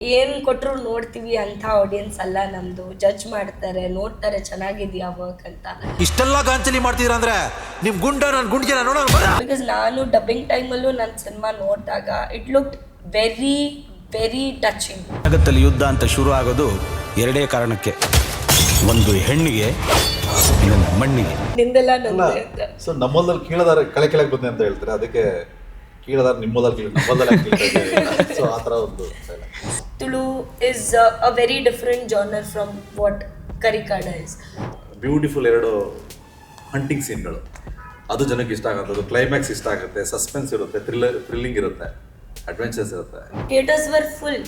ಏನ್ ಕೊಟ್ರು ನೋಡ್ತೀವಿ ಅಂತ ಆಡಿಯನ್ಸ್ ಅಲ್ಲ ನಮ್ದು. ಜಡ್ಜ್ ಮಾಡ್ತಾರೆ ನೋಡ್ತಾರೆ ಚೆನ್ನಾಗಿದ್ಯಾ ವರ್ಕ್ ಅಂತ. ಇಷ್ಟೆಲ್ಲ ಗಾಂಚಲಿ ಮಾಡ್ತೀರಾ ಅಂದ್ರೆ ನಿಮ್ ಗುಂಡ ನನ್ ಗುಂಡಿಗೆ ನೋಡೋಣ ಬಿಕಾಸ್ ನಾನು ಡಬ್ಬಿಂಗ್ ಟೈಮಲ್ಲೂ ನನ್ನ ಸಿನಿಮಾ ನೋಡಿದಾಗ it look very very touching ಜಗತ್ತಲ್ಲಿ ಯುದ್ಧ ಅಂತ ಶುರು ಆಗೋದು ಎರಡೇ ಕಾರಣಕ್ಕೆ. ಒಂದು ಹೆಣ್ಣಿಗೆ ಇನ್ನೊಂದು ಮಣ್ಣಿಗೆ. ನಿಂದೆಲ್ಲ ಅಲ್ಲ ನಂದೆ ಅಂತ ಸೊ ನಮ್ಮಲ್ಲಿ ಕೀಳದಾರ ಕಳೆ ಕೆಳಗೆ ಬಂದೆ ಅಂತ ಹೇಳ್ತಾರೆ? ಅದಕ್ಕೆ ಕೀಳದಾರ ನಿಮ್ಮಲ್ದಲ್ಲಿ ಕೀಳ ನಮ್ಮಲ್ದಲ್ಲ ಕೀಳ್ತಾ ಸೊ ಆ ಥರ ಒಂದು Tulu is a very different genre from what Karikaada is beautiful ಎರಡು ಹಂಟಿಂಗ್ ಸೀನ್ಗಳು ಅದು ಜನಕ್ಕೆ ಇಷ್ಟ ಆಗುತ್ತೆ ಅದು ಕ್ಲೈಮ್ಯಾಕ್ಸ್ ಇಷ್ಟ ಆಗುತ್ತೆ ಸಸ್ಪೆನ್ಸ್ ಇರುತ್ತೆ ಥ್ರಿಲ್ಲರ್ ಥ್ರಿಲ್ಲಿಂಗ್ ಇರುತ್ತೆ ಅಡ್ವೆಂಚರ್ಸ್ ಇರುತ್ತೆ. ಥಿಯೇಟರ್ಸ್ ವರ್ ಫುಲ್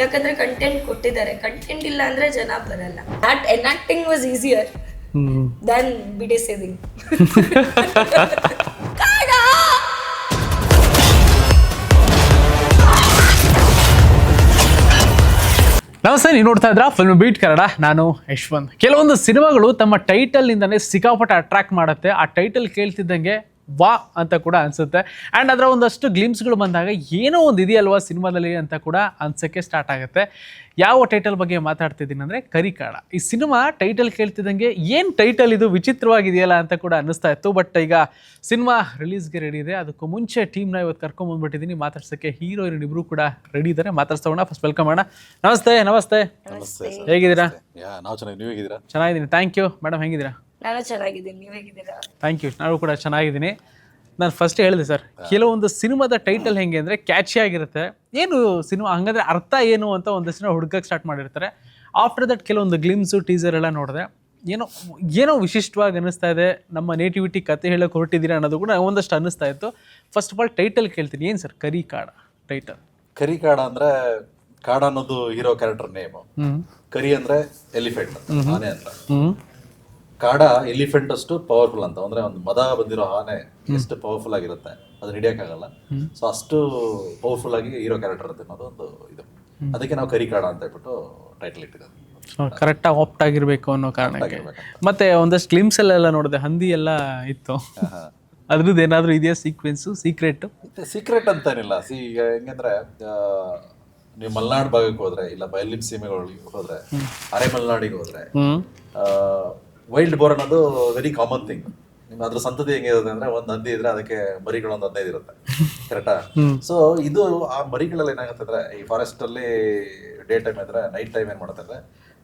ಯಾಕಂದ್ರೆ ಕಂಟೆಂಟ್ ಕೊಟ್ಟಿದ್ದಾರೆ. ಕಂಟೆಂಟ್ ಇಲ್ಲ ಅಂದ್ರೆ ಜನ ಬರಲ್ಲ. Not enacting was easier than beedi ನಮಸ್ತೆ, ನೀವು ನೋಡ್ತಾ ಇದ್ರ ಫಿಲ್ಮ್ ಬೀಟ್ ಕನ್ನಡ. ನಾನು ಯಶ್ವಂತ್. ಕೆಲವೊಂದು ಸಿನಿಮಾಗಳು ತಮ್ಮ ಟೈಟಲ್ನಿಂದನೇ ಸಿಕ್ಕಾಪಟ್ಟೆ ಅಟ್ರಾಕ್ಟ್ ಮಾಡುತ್ತೆ. ಆ ಟೈಟಲ್ ಕೇಳ್ತಿದ್ದಂಗೆ ವಾ ಅಂತ ಕೂಡ ಅನ್ಸುತ್ತೆ. ಆ್ಯಂಡ್ ಅದರ ಒಂದಷ್ಟು ಗ್ಲಿಮ್ಸ್ಗಳು ಬಂದಾಗ ಏನೋ ಒಂದು ಇದೆಯಲ್ವಾ ಸಿನಿಮಾದಲ್ಲಿ ಅಂತ ಕೂಡ ಅನ್ಸೋಕ್ಕೆ ಸ್ಟಾರ್ಟ್ ಆಗುತ್ತೆ. ಯಾವ ಟೈಟಲ್ ಬಗ್ಗೆ ಮಾತಾಡ್ತಿದ್ದೀನಿ ಅಂದರೆ ಕರಿಕಾಡ ಈ ಸಿನಿಮಾ ಟೈಟಲ್ ಕೇಳ್ತಿದ್ದಂಗೆ ಏನು ಟೈಟಲ್ ಇದು ವಿಚಿತ್ರವಾಗಿದೆಯಲ್ಲ ಅಂತ ಕೂಡ ಅನ್ನಿಸ್ತಾ ಇತ್ತು. ಬಟ್ ಈಗ ಸಿನಿಮಾ ರಿಲೀಸ್ಗೆ ರೆಡಿ ಇದೆ. ಅದಕ್ಕೂ ಮುಂಚೆ ಟೀಮ್ನ ಇವತ್ತು ಕರ್ಕೊಂಬಂದ್ಬಿಟ್ಟಿದ್ದೀನಿ ಮಾತಾಡ್ಸೋಕ್ಕೆ ಹೀರೋಯಿನ್ ಇಬ್ಬರು ಕೂಡ ರೆಡಿ ಇದ್ದಾರೆ. ಮಾತಾಡ್ಸೋಣ. ಫಸ್ಟ್ ವೆಲ್ಕಮ್ ಮಾಡೋಣ ನಮಸ್ತೆ ನಮಸ್ತೆ. ಹೇಗಿದ್ದೀರಾ? ಯಾ ನಾವು ಚೆನ್ನಾಗಿ ನೀವು ಹೇಗಿದ್ದೀರಾ? ಚೆನ್ನಾಗಿದ್ದೀನಿ. ಥ್ಯಾಂಕ್ ಯು ಮೇಡಮ್ ಹೇಗಿದ್ದೀರಾ? ನಾನು ಚೆನ್ನಾಗಿದ್ದೀನಿ ನೀವು ಹೇಗಿದ್ದೀರಾ? ಥ್ಯಾಂಕ್ ಯು ನಾನು ಕೂಡ ಚೆನ್ನಾಗಿದ್ದೀನಿ. ನಾನು ಫಸ್ಟ್ ಹೇಳಿದೆ ಸರ್ ಕೆಲವೊಂದು ಸಿನಿಮಾದ ಟೈಟಲ್ ಹೆಂಗೆ ಅಂದರೆ ಕ್ಯಾಚಿ ಆಗಿರುತ್ತೆ. ಏನು ಸಿನಿಮಾ ಹಂಗಂದ್ರೆ ಅರ್ಥ ಏನು ಅಂತ ಒಂದಷ್ಟು ಜನ ಹುಡುಕಕ್ಕೆ ಸ್ಟಾರ್ಟ್ ಮಾಡಿರ್ತಾರೆ. ಆಫ್ಟರ್ ದಟ್ ಕೆಲವೊಂದು ಗ್ಲಿಮ್ಸು ಟೀಸರ್ ಎಲ್ಲ ನೋಡಿದೆ. ಏನೋ ಏನೋ ವಿಶಿಷ್ಟವಾಗಿ ಅನ್ನಿಸ್ತಾ ಇದೆ. ನಮ್ಮ ನೇಟಿವಿಟಿ ಕತೆ ಹೇಳೋಕೆ ಹೊರಟಿದ್ದೀರಾ ಅನ್ನೋದು ಕೂಡ ಒಂದಷ್ಟು ಅನ್ನಿಸ್ತಾ ಇತ್ತು. ಫಸ್ಟ್ ಆಫ್ ಆಲ್ ಟೈಟಲ್ ಕೇಳ್ತೀನಿ. ಏನು ಸರ್ ಕರಿ ಕಾಡ ಟೈಟಲ್ ಕರಿ ಕಾಡ ಅಂದ್ರೆ ಕಾಡ ಅನ್ನೋದು ಹೀರೋ ಕ್ಯಾರೆಕ್ಟರ್ ನೇಮ್ ಹ್ಞೂ ಕರಿ ಅಂದ್ರೆ ಎಲಿಫೆಂಟ್ ಆನೆ ಅಂತ ಕಾಡ ಎಲಿಫೆಂಟ್ ಅಷ್ಟು ಪವರ್ಫುಲ್ ಅಂತ. ಅಂದ್ರೆ ಒಂದು ಮದ ಬಂದಿರೋ ಆನೆ ಎಷ್ಟು ಪವರ್ಫುಲ್ ಆಗಿರುತ್ತೆ ಅದನ್ನ ಹಿಡಿಯಕ್ಕಾಗಲ್ಲ ಸೊ ಅಷ್ಟು ಪವರ್ಫುಲ್ ಆಗಿ ಹೀರೋ ಕ್ಯಾರೆಕ್ಟರ್ ಅಂತ ಅನ್ನೋದು ಒಂದು ಇದು. ಅದಕ್ಕೆ ನಾವು ಕರಿ ಕಾಡ ಅಂತ ಹೇಳ್ಬಿಟ್ಟು ಟೈಟಲ್ ಇಟ್ಟಿರೋದು ಕರೆಕ್ಟಾಗಿ ಆಪ್ಟ್ ಆಗಿರ್ಬೇಕು ಅನ್ನೋ ಕಾರಣಕ್ಕೆ. ಮತ್ತೆ ಒಂದಷ್ಟು ಗ್ಲಿಮ್ಸಲ್ಲೆಲ್ಲ ನೋಡಿದೆ ಹಂದಿ ಎಲ್ಲ ಇತ್ತು. ಅದ್ರದ್ದು ಏನಾದರೂ ಇದೆಯಾ ಸೀಕ್ವೆನ್ಸು ಸೀಕ್ರೆಟ್ ಸೀಕ್ರೆಟ್ ಅಂತೇನಿಲ್ಲ. ಸಿ ಈಗ ಹೆಂಗಂದ್ರೆ ನೀವು ಮಲೆನಾಡು ಭಾಗಕ್ಕೆ ಹೋದ್ರೆ ಇಲ್ಲ ಬಯಲಿನ ಸೀಮೆಗಳಿಗೆ ಹೋದ್ರೆ ಅರೆ ಮಲ್ನಾಡಿಗೆ ಹೋದ್ರೆ ವೈಲ್ಡ್ ಬೋರ್ ಅನ್ನೋದು ವೆರಿ ಕಾಮನ್ ಥಿಂಗ್ ನಿಮ್ಮ ಅದ್ರ ಸಂತತಿ ಹೆಂಗಿರುತ್ತೆ ಅಂದ್ರೆ ಒಂದ್ ಹಂದಿ ಇದ್ರೆ ಅದಕ್ಕೆ ಮರಿಗಳು ಒಂದ್ ಹದಿನೈದು ಇರುತ್ತೆ. ಕರೆಕ್ಟಾ ಸೊ ಇದು ಆ ಮರಿಗಳಲ್ಲಿ ಏನಾಗುತ್ತೆ ಅಂದ್ರೆ ಈ ಫಾರೆಸ್ಟ್ ಅಲ್ಲಿ ಡೇ ಟೈಮ್ ಇದ್ರೆ ನೈಟ್ ಟೈಮ್ ಏನ್ ಮಾಡ್ತಾರೆ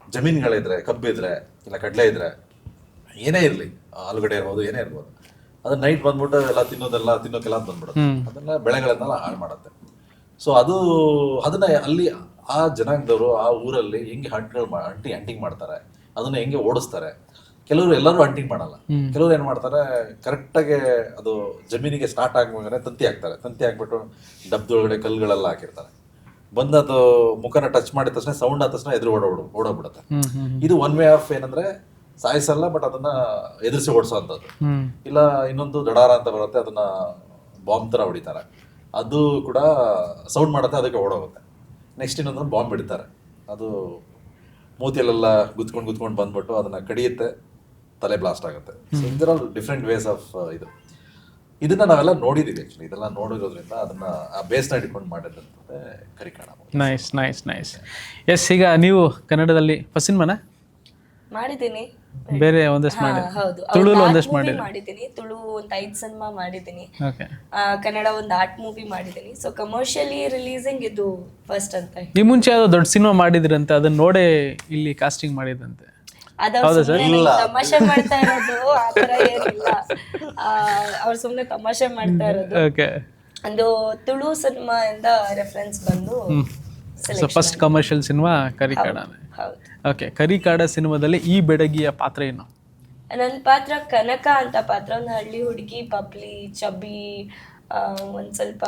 ಜಮೀನ್ಗಳಿದ್ರೆ ಕಬ್ಬಿದ್ರೆ ಇಲ್ಲ ಕಡಲೆ ಇದ್ರೆ ಏನೇ ಇರ್ಲಿ ಆಲೂಗಡ್ಡೆ ಇರ್ಬೋದು ಏನೇ ಇರ್ಬೋದು. ಅದು ನೈಟ್ ಬಂದ್ಬಿಟ್ಟು ಎಲ್ಲ ತಿನ್ನೋದೆಲ್ಲ ತಿನ್ನೋಕೆಲ್ಲ ಅಂತ ಬಂದ್ಬಿಡುತ್ತೆ. ಅದನ್ನ ಬೆಳೆಗಳನ್ನೆಲ್ಲ ಹಾಳು ಮಾಡುತ್ತೆ. ಸೊ ಅದು ಅದನ್ನ ಅಲ್ಲಿ ಆ ಜನಾಂಗದವರು ಆ ಊರಲ್ಲಿ ಹೆಂಗೆ ಹಂಟ್ಗಳು ಅಂಟಿ ಹಂಟಿ ಹಂಟಿಂಗ್ ಮಾಡ್ತಾರೆ ಅದನ್ನ ಹೆಂಗೆ ಓಡಿಸ್ತಾರೆ ಕೆಲವರು ಎಲ್ಲರೂ ಹಂಟಿಂಗ್ ಮಾಡಲ್ಲ. ಕೆಲವರು ಏನ್ ಮಾಡ್ತಾರೆ ಕರೆಕ್ಟಾಗಿ ಅದು ಜಮೀನಿಗೆ ಸ್ಟಾರ್ಟ್ ಆಗ್ಬೇಕಂದ್ರೆ ತಂತಿ ಹಾಕ್ತಾರೆ. ತಂತಿ ಹಾಕ್ಬಿಟ್ಟು ಡಬ್ದೊಳಗಡೆ ಕಲ್ಲುಗಳೆಲ್ಲ ಹಾಕಿರ್ತಾರೆ. ಬಂದ್ ಅದು ಮುಖನ ಟಚ್ ಮಾಡಿದ ತಕ್ಷಣ ಸೌಂಡ್ ಆದ ತಕ್ಷಣ ಎದುರು ಓಡ ಓಡೋಗ್ಬಿಡುತ್ತೆ. ಇದು ಒನ್ ವೇ ಆಫ್ ಏನಂದ್ರೆ ಸಾಯಿಸಲ್ಲ ಬಟ್ ಅದನ್ನ ಎದುರಿಸಿ ಓಡಿಸೋಂಥದ್ದು ಇಲ್ಲ ಇನ್ನೊಂದು ದಡಾರ ಅಂತ ಬರುತ್ತೆ ಅದನ್ನ ಬಾಂಬ್ ತರ ಹೊಡಿತಾರೆ. ಅದು ಕೂಡ ಸೌಂಡ್ ಮಾಡುತ್ತೆ ಅದಕ್ಕೆ ಓಡೋಗುತ್ತೆ. ನೆಕ್ಸ್ಟ್ ಇನ್ನೊಂದು ಬಾಂಬ್ ಬಿಡ್ತಾರೆ ಅದು ಮೂತಿಯಲ್ಲೆಲ್ಲ ಗುತ್ಕೊಂಡು ಗುತ್ಕೊಂಡು ಬಂದ್ಬಿಟ್ಟು ಅದನ್ನ ಕಡಿಯುತ್ತೆ. ತಲೆ ಬ್ಲಾಸ್ಟ್ ಆಗುತ್ತೆ. ಇದರ ಡಿಫ್ರೆಂಟ್ ವೇಸ್ ಆಫ್ ಇದು. ಇದನ್ನ ನಾವೆಲ್ಲ ನೋಡಿದೀವಿ ಆಕ್ಚುಲಿ ಇದೆಲ್ಲ ನೋಡಿರೋದ್ರಿಂದ ಅದನ್ನ ಆ ಬೇಸ್ನ ಇಟ್ಕೊಂಡು ಮಾಡಿದಂತೆ Karikaada nice nice nice yes ಈಗ ನೀವು ಕನ್ನಡದಲ್ಲಿ ಫಸ್ಟ್ ಸಿನಿಮಾನ ಮಾಡಿದ್ದೀನಿ. ಬೇರೆ ಒಂದಷ್ಟು ಮಾಡಿ ತುಳು ಹೌದು. ಅವ್ರ್ದು ಒಂದಷ್ಟು ಮಾಡಿ ಮಾಡಿದ್ದೀನಿ. ತುಳು ಒಂದ್ ಐದು ಸಿನಿಮಾ ಮಾಡಿದ್ದೀನಿ. ಕನ್ನಡ ಒಂದು ಆರ್ಟ್ ಮೂವಿ ಮಾಡಿದ್ದೀನಿ. ಸೊ ಕಮರ್ಷಿಯಲಿ ರಿಲೀಸಿಂಗ್ ಇದು ಫಸ್ಟ್ ಅಂತ. ಈ ಮುಂಚೆ ಯಾವುದೋ ದೊಡ್ಡ ಸಿನಿಮಾ ಮಾಡಿದ್ರಂತೆ. ಅದನ್ನ ನೋಡೇ ಇಲ್ಲಿ ಕಾಸ್ಟಿಂಗ್ ಮಾಡಿದಂತೆ ಅದು ಅವ್ರು ಸುಮ್ನೆ ತಮಾಷೆ ಮಾಡ್ತಾ ಇರೋದು ಆ ಥರ ಏನಿಲ್ಲ. ಅವ್ರು ಸುಮ್ನೆ ತಮಾಷೆ ಮಾಡ್ತಾ ಇರೋದು. ಓಕೆ ಒಂದು ತುಳು ಸಿನಿಮಾ ಇಂದ ರೆಫರೆನ್ಸ್ ಬಂದು so first commercial cinema Karikaada ಹೌದು ಓಕೆ ಕರಿಕಾಡ ಸಿನಿಮಾದಲ್ಲಿ ಈ ಬೆಡಗಿಯ ಪಾತ್ರ ಏನು? ನನ್ನ ಪಾತ್ರ ಕನಕ ಅಂತ ಪಾತ್ರ. ಒಂದು ಹಳ್ಳಿ ಹುಡುಗಿ ಪಬ್ಲಿ ಚಬ್ಬಿ ಒಂದು ಒಂದ್ ಸ್ವಲ್ಪ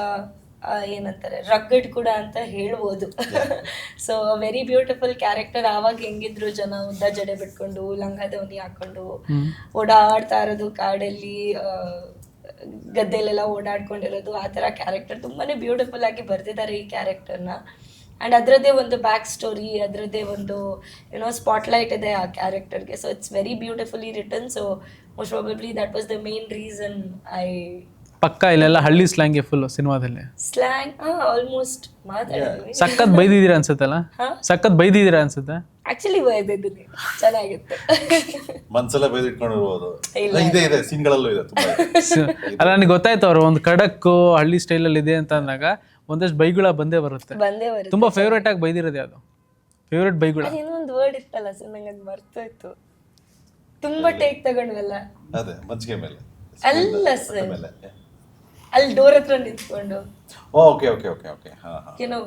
ಏನಂತಾರೆ ರಗ್ಗಡ್ ಕೂಡ ಅಂತ ಹೇಳ್ಬೋದು. ಸೊ ವೆರಿ ಬ್ಯೂಟಿಫುಲ್ ಕ್ಯಾರೆಕ್ಟರ್ ಆವಾಗ ಹೆಂಗಿದ್ರು ಜನ ಉದ್ದ ಜಡೆ ಬಿಟ್ಕೊಂಡು ಲಂಗ ಧೋನಿ ಹಾಕೊಂಡು ಓಡಾಡ್ತಾ ಇರೋದು ಕಾಡಲ್ಲಿ ಗದ್ದೆಲೆಲ್ಲ ಓಡಾಡ್ಕೊಂಡಿರೋದು ಆ ಥರ ಕ್ಯಾರೆಕ್ಟರ್ ತುಂಬಾನೇ ಬ್ಯೂಟಿಫುಲ್ ಆಗಿ ಬರ್ದಿದ್ದಾರೆ ಈ ಕ್ಯಾರೆಕ್ಟರ್ನ ಆ್ಯಂಡ್ ಅದರದ್ದೇ ಒಂದು ಬ್ಯಾಕ್ ಸ್ಟೋರಿ ಅದರದ್ದೇ ಒಂದು ಯುನೋ ಸ್ಪಾಟ್ಲೈಟ್ ಇದೆ ಆ ಕ್ಯಾರೆಕ್ಟರ್ಗೆ so it's very beautifully return so most probably that was the main reason I ಪಕ್ಕ ಇಲ್ಲೆಲ್ಲ ಹಳ್ಳಿ ಸ್ಲ್ಯಾಂಗೆ ಫುಲ್ ಸಿನಿಮಾದಲ್ಲಿ. ಸ್ಲ್ಯಾಂಗ್ ಆಲ್ಮೋಸ್ಟ್ ಮಾತಾಡಿದ್ವಿ ಸಖತ್ ಬೈದಿದ್ದೀರಾ ಅನ್ಸುತ್ತಲ್ಲ? ಸಖತ್ ಬೈದಿದ್ದೀರಾ ಅನ್ಸುತ್ತೆ? ಆಕ್ಚುಲಿ ಬೈದಿದ್ದೀನಿ. ಚೆನ್ನಾಗಿತ್ತು. ಮನ್ಸೆಲ್ಲ ಬೈದಿಟ್ಕೊಂಡಿರ್ಬೋದು. ಇದೆ ಇದೆ ಸೀನ್ಗಳಲ್ಲೂ ಇದೆ ತುಂಬಾ ಇದೆ. ಅಲ್ಲ ನನಗೆ ಗೊತ್ತಾಯ್ತು ಅವ್ರು ಒಂದು ಖಡಕ್ಕು ಹಳ್ಳಿ ಸ್ಟೈಲಲ್ಲಿ ಇದೆ ಅಂತ ಅಂದಾಗ ಒಂದಷ್ಟು ಬೈಗುಳ ಬಂದೇ ಬರುತ್ತೆ. ಬಂದೇ ಬರುತ್ತೆ ತುಂಬಾ ಫೇವ್ರೇಟ್ ಆಗಿ ಬೈದಿರೋದು ಯಾವುದು? ಫೇವ್ರೇಟ್ ಬೈಗುಳ? ಏನೋ ಒಂದು ವರ್ಡ್ ಇತ್ತಲ್ಲ ಸರ್ ನಂಗೆ ಅದು ಮರ್ತೋಯ್ತು. ತುಂಬಾ ಟೇಕ್ ತಗೊಂಡ್ವಲ್ಲ? ಅದೇ ಮಜ್ಜಿಗೆ ಮೇಲೆ. ಅಲ್ಲ ಸರ್. ಮೇಲೆ. ಅಲ್ಲಿ ಡೋರ್ ಹತ್ರ ನಿಂತ್ಕೊಂಡು. ಓಕೆ ಓಕೆ ಓಕೆ ಓಕೆ ಹಾ ಹಾ. ಏನೋ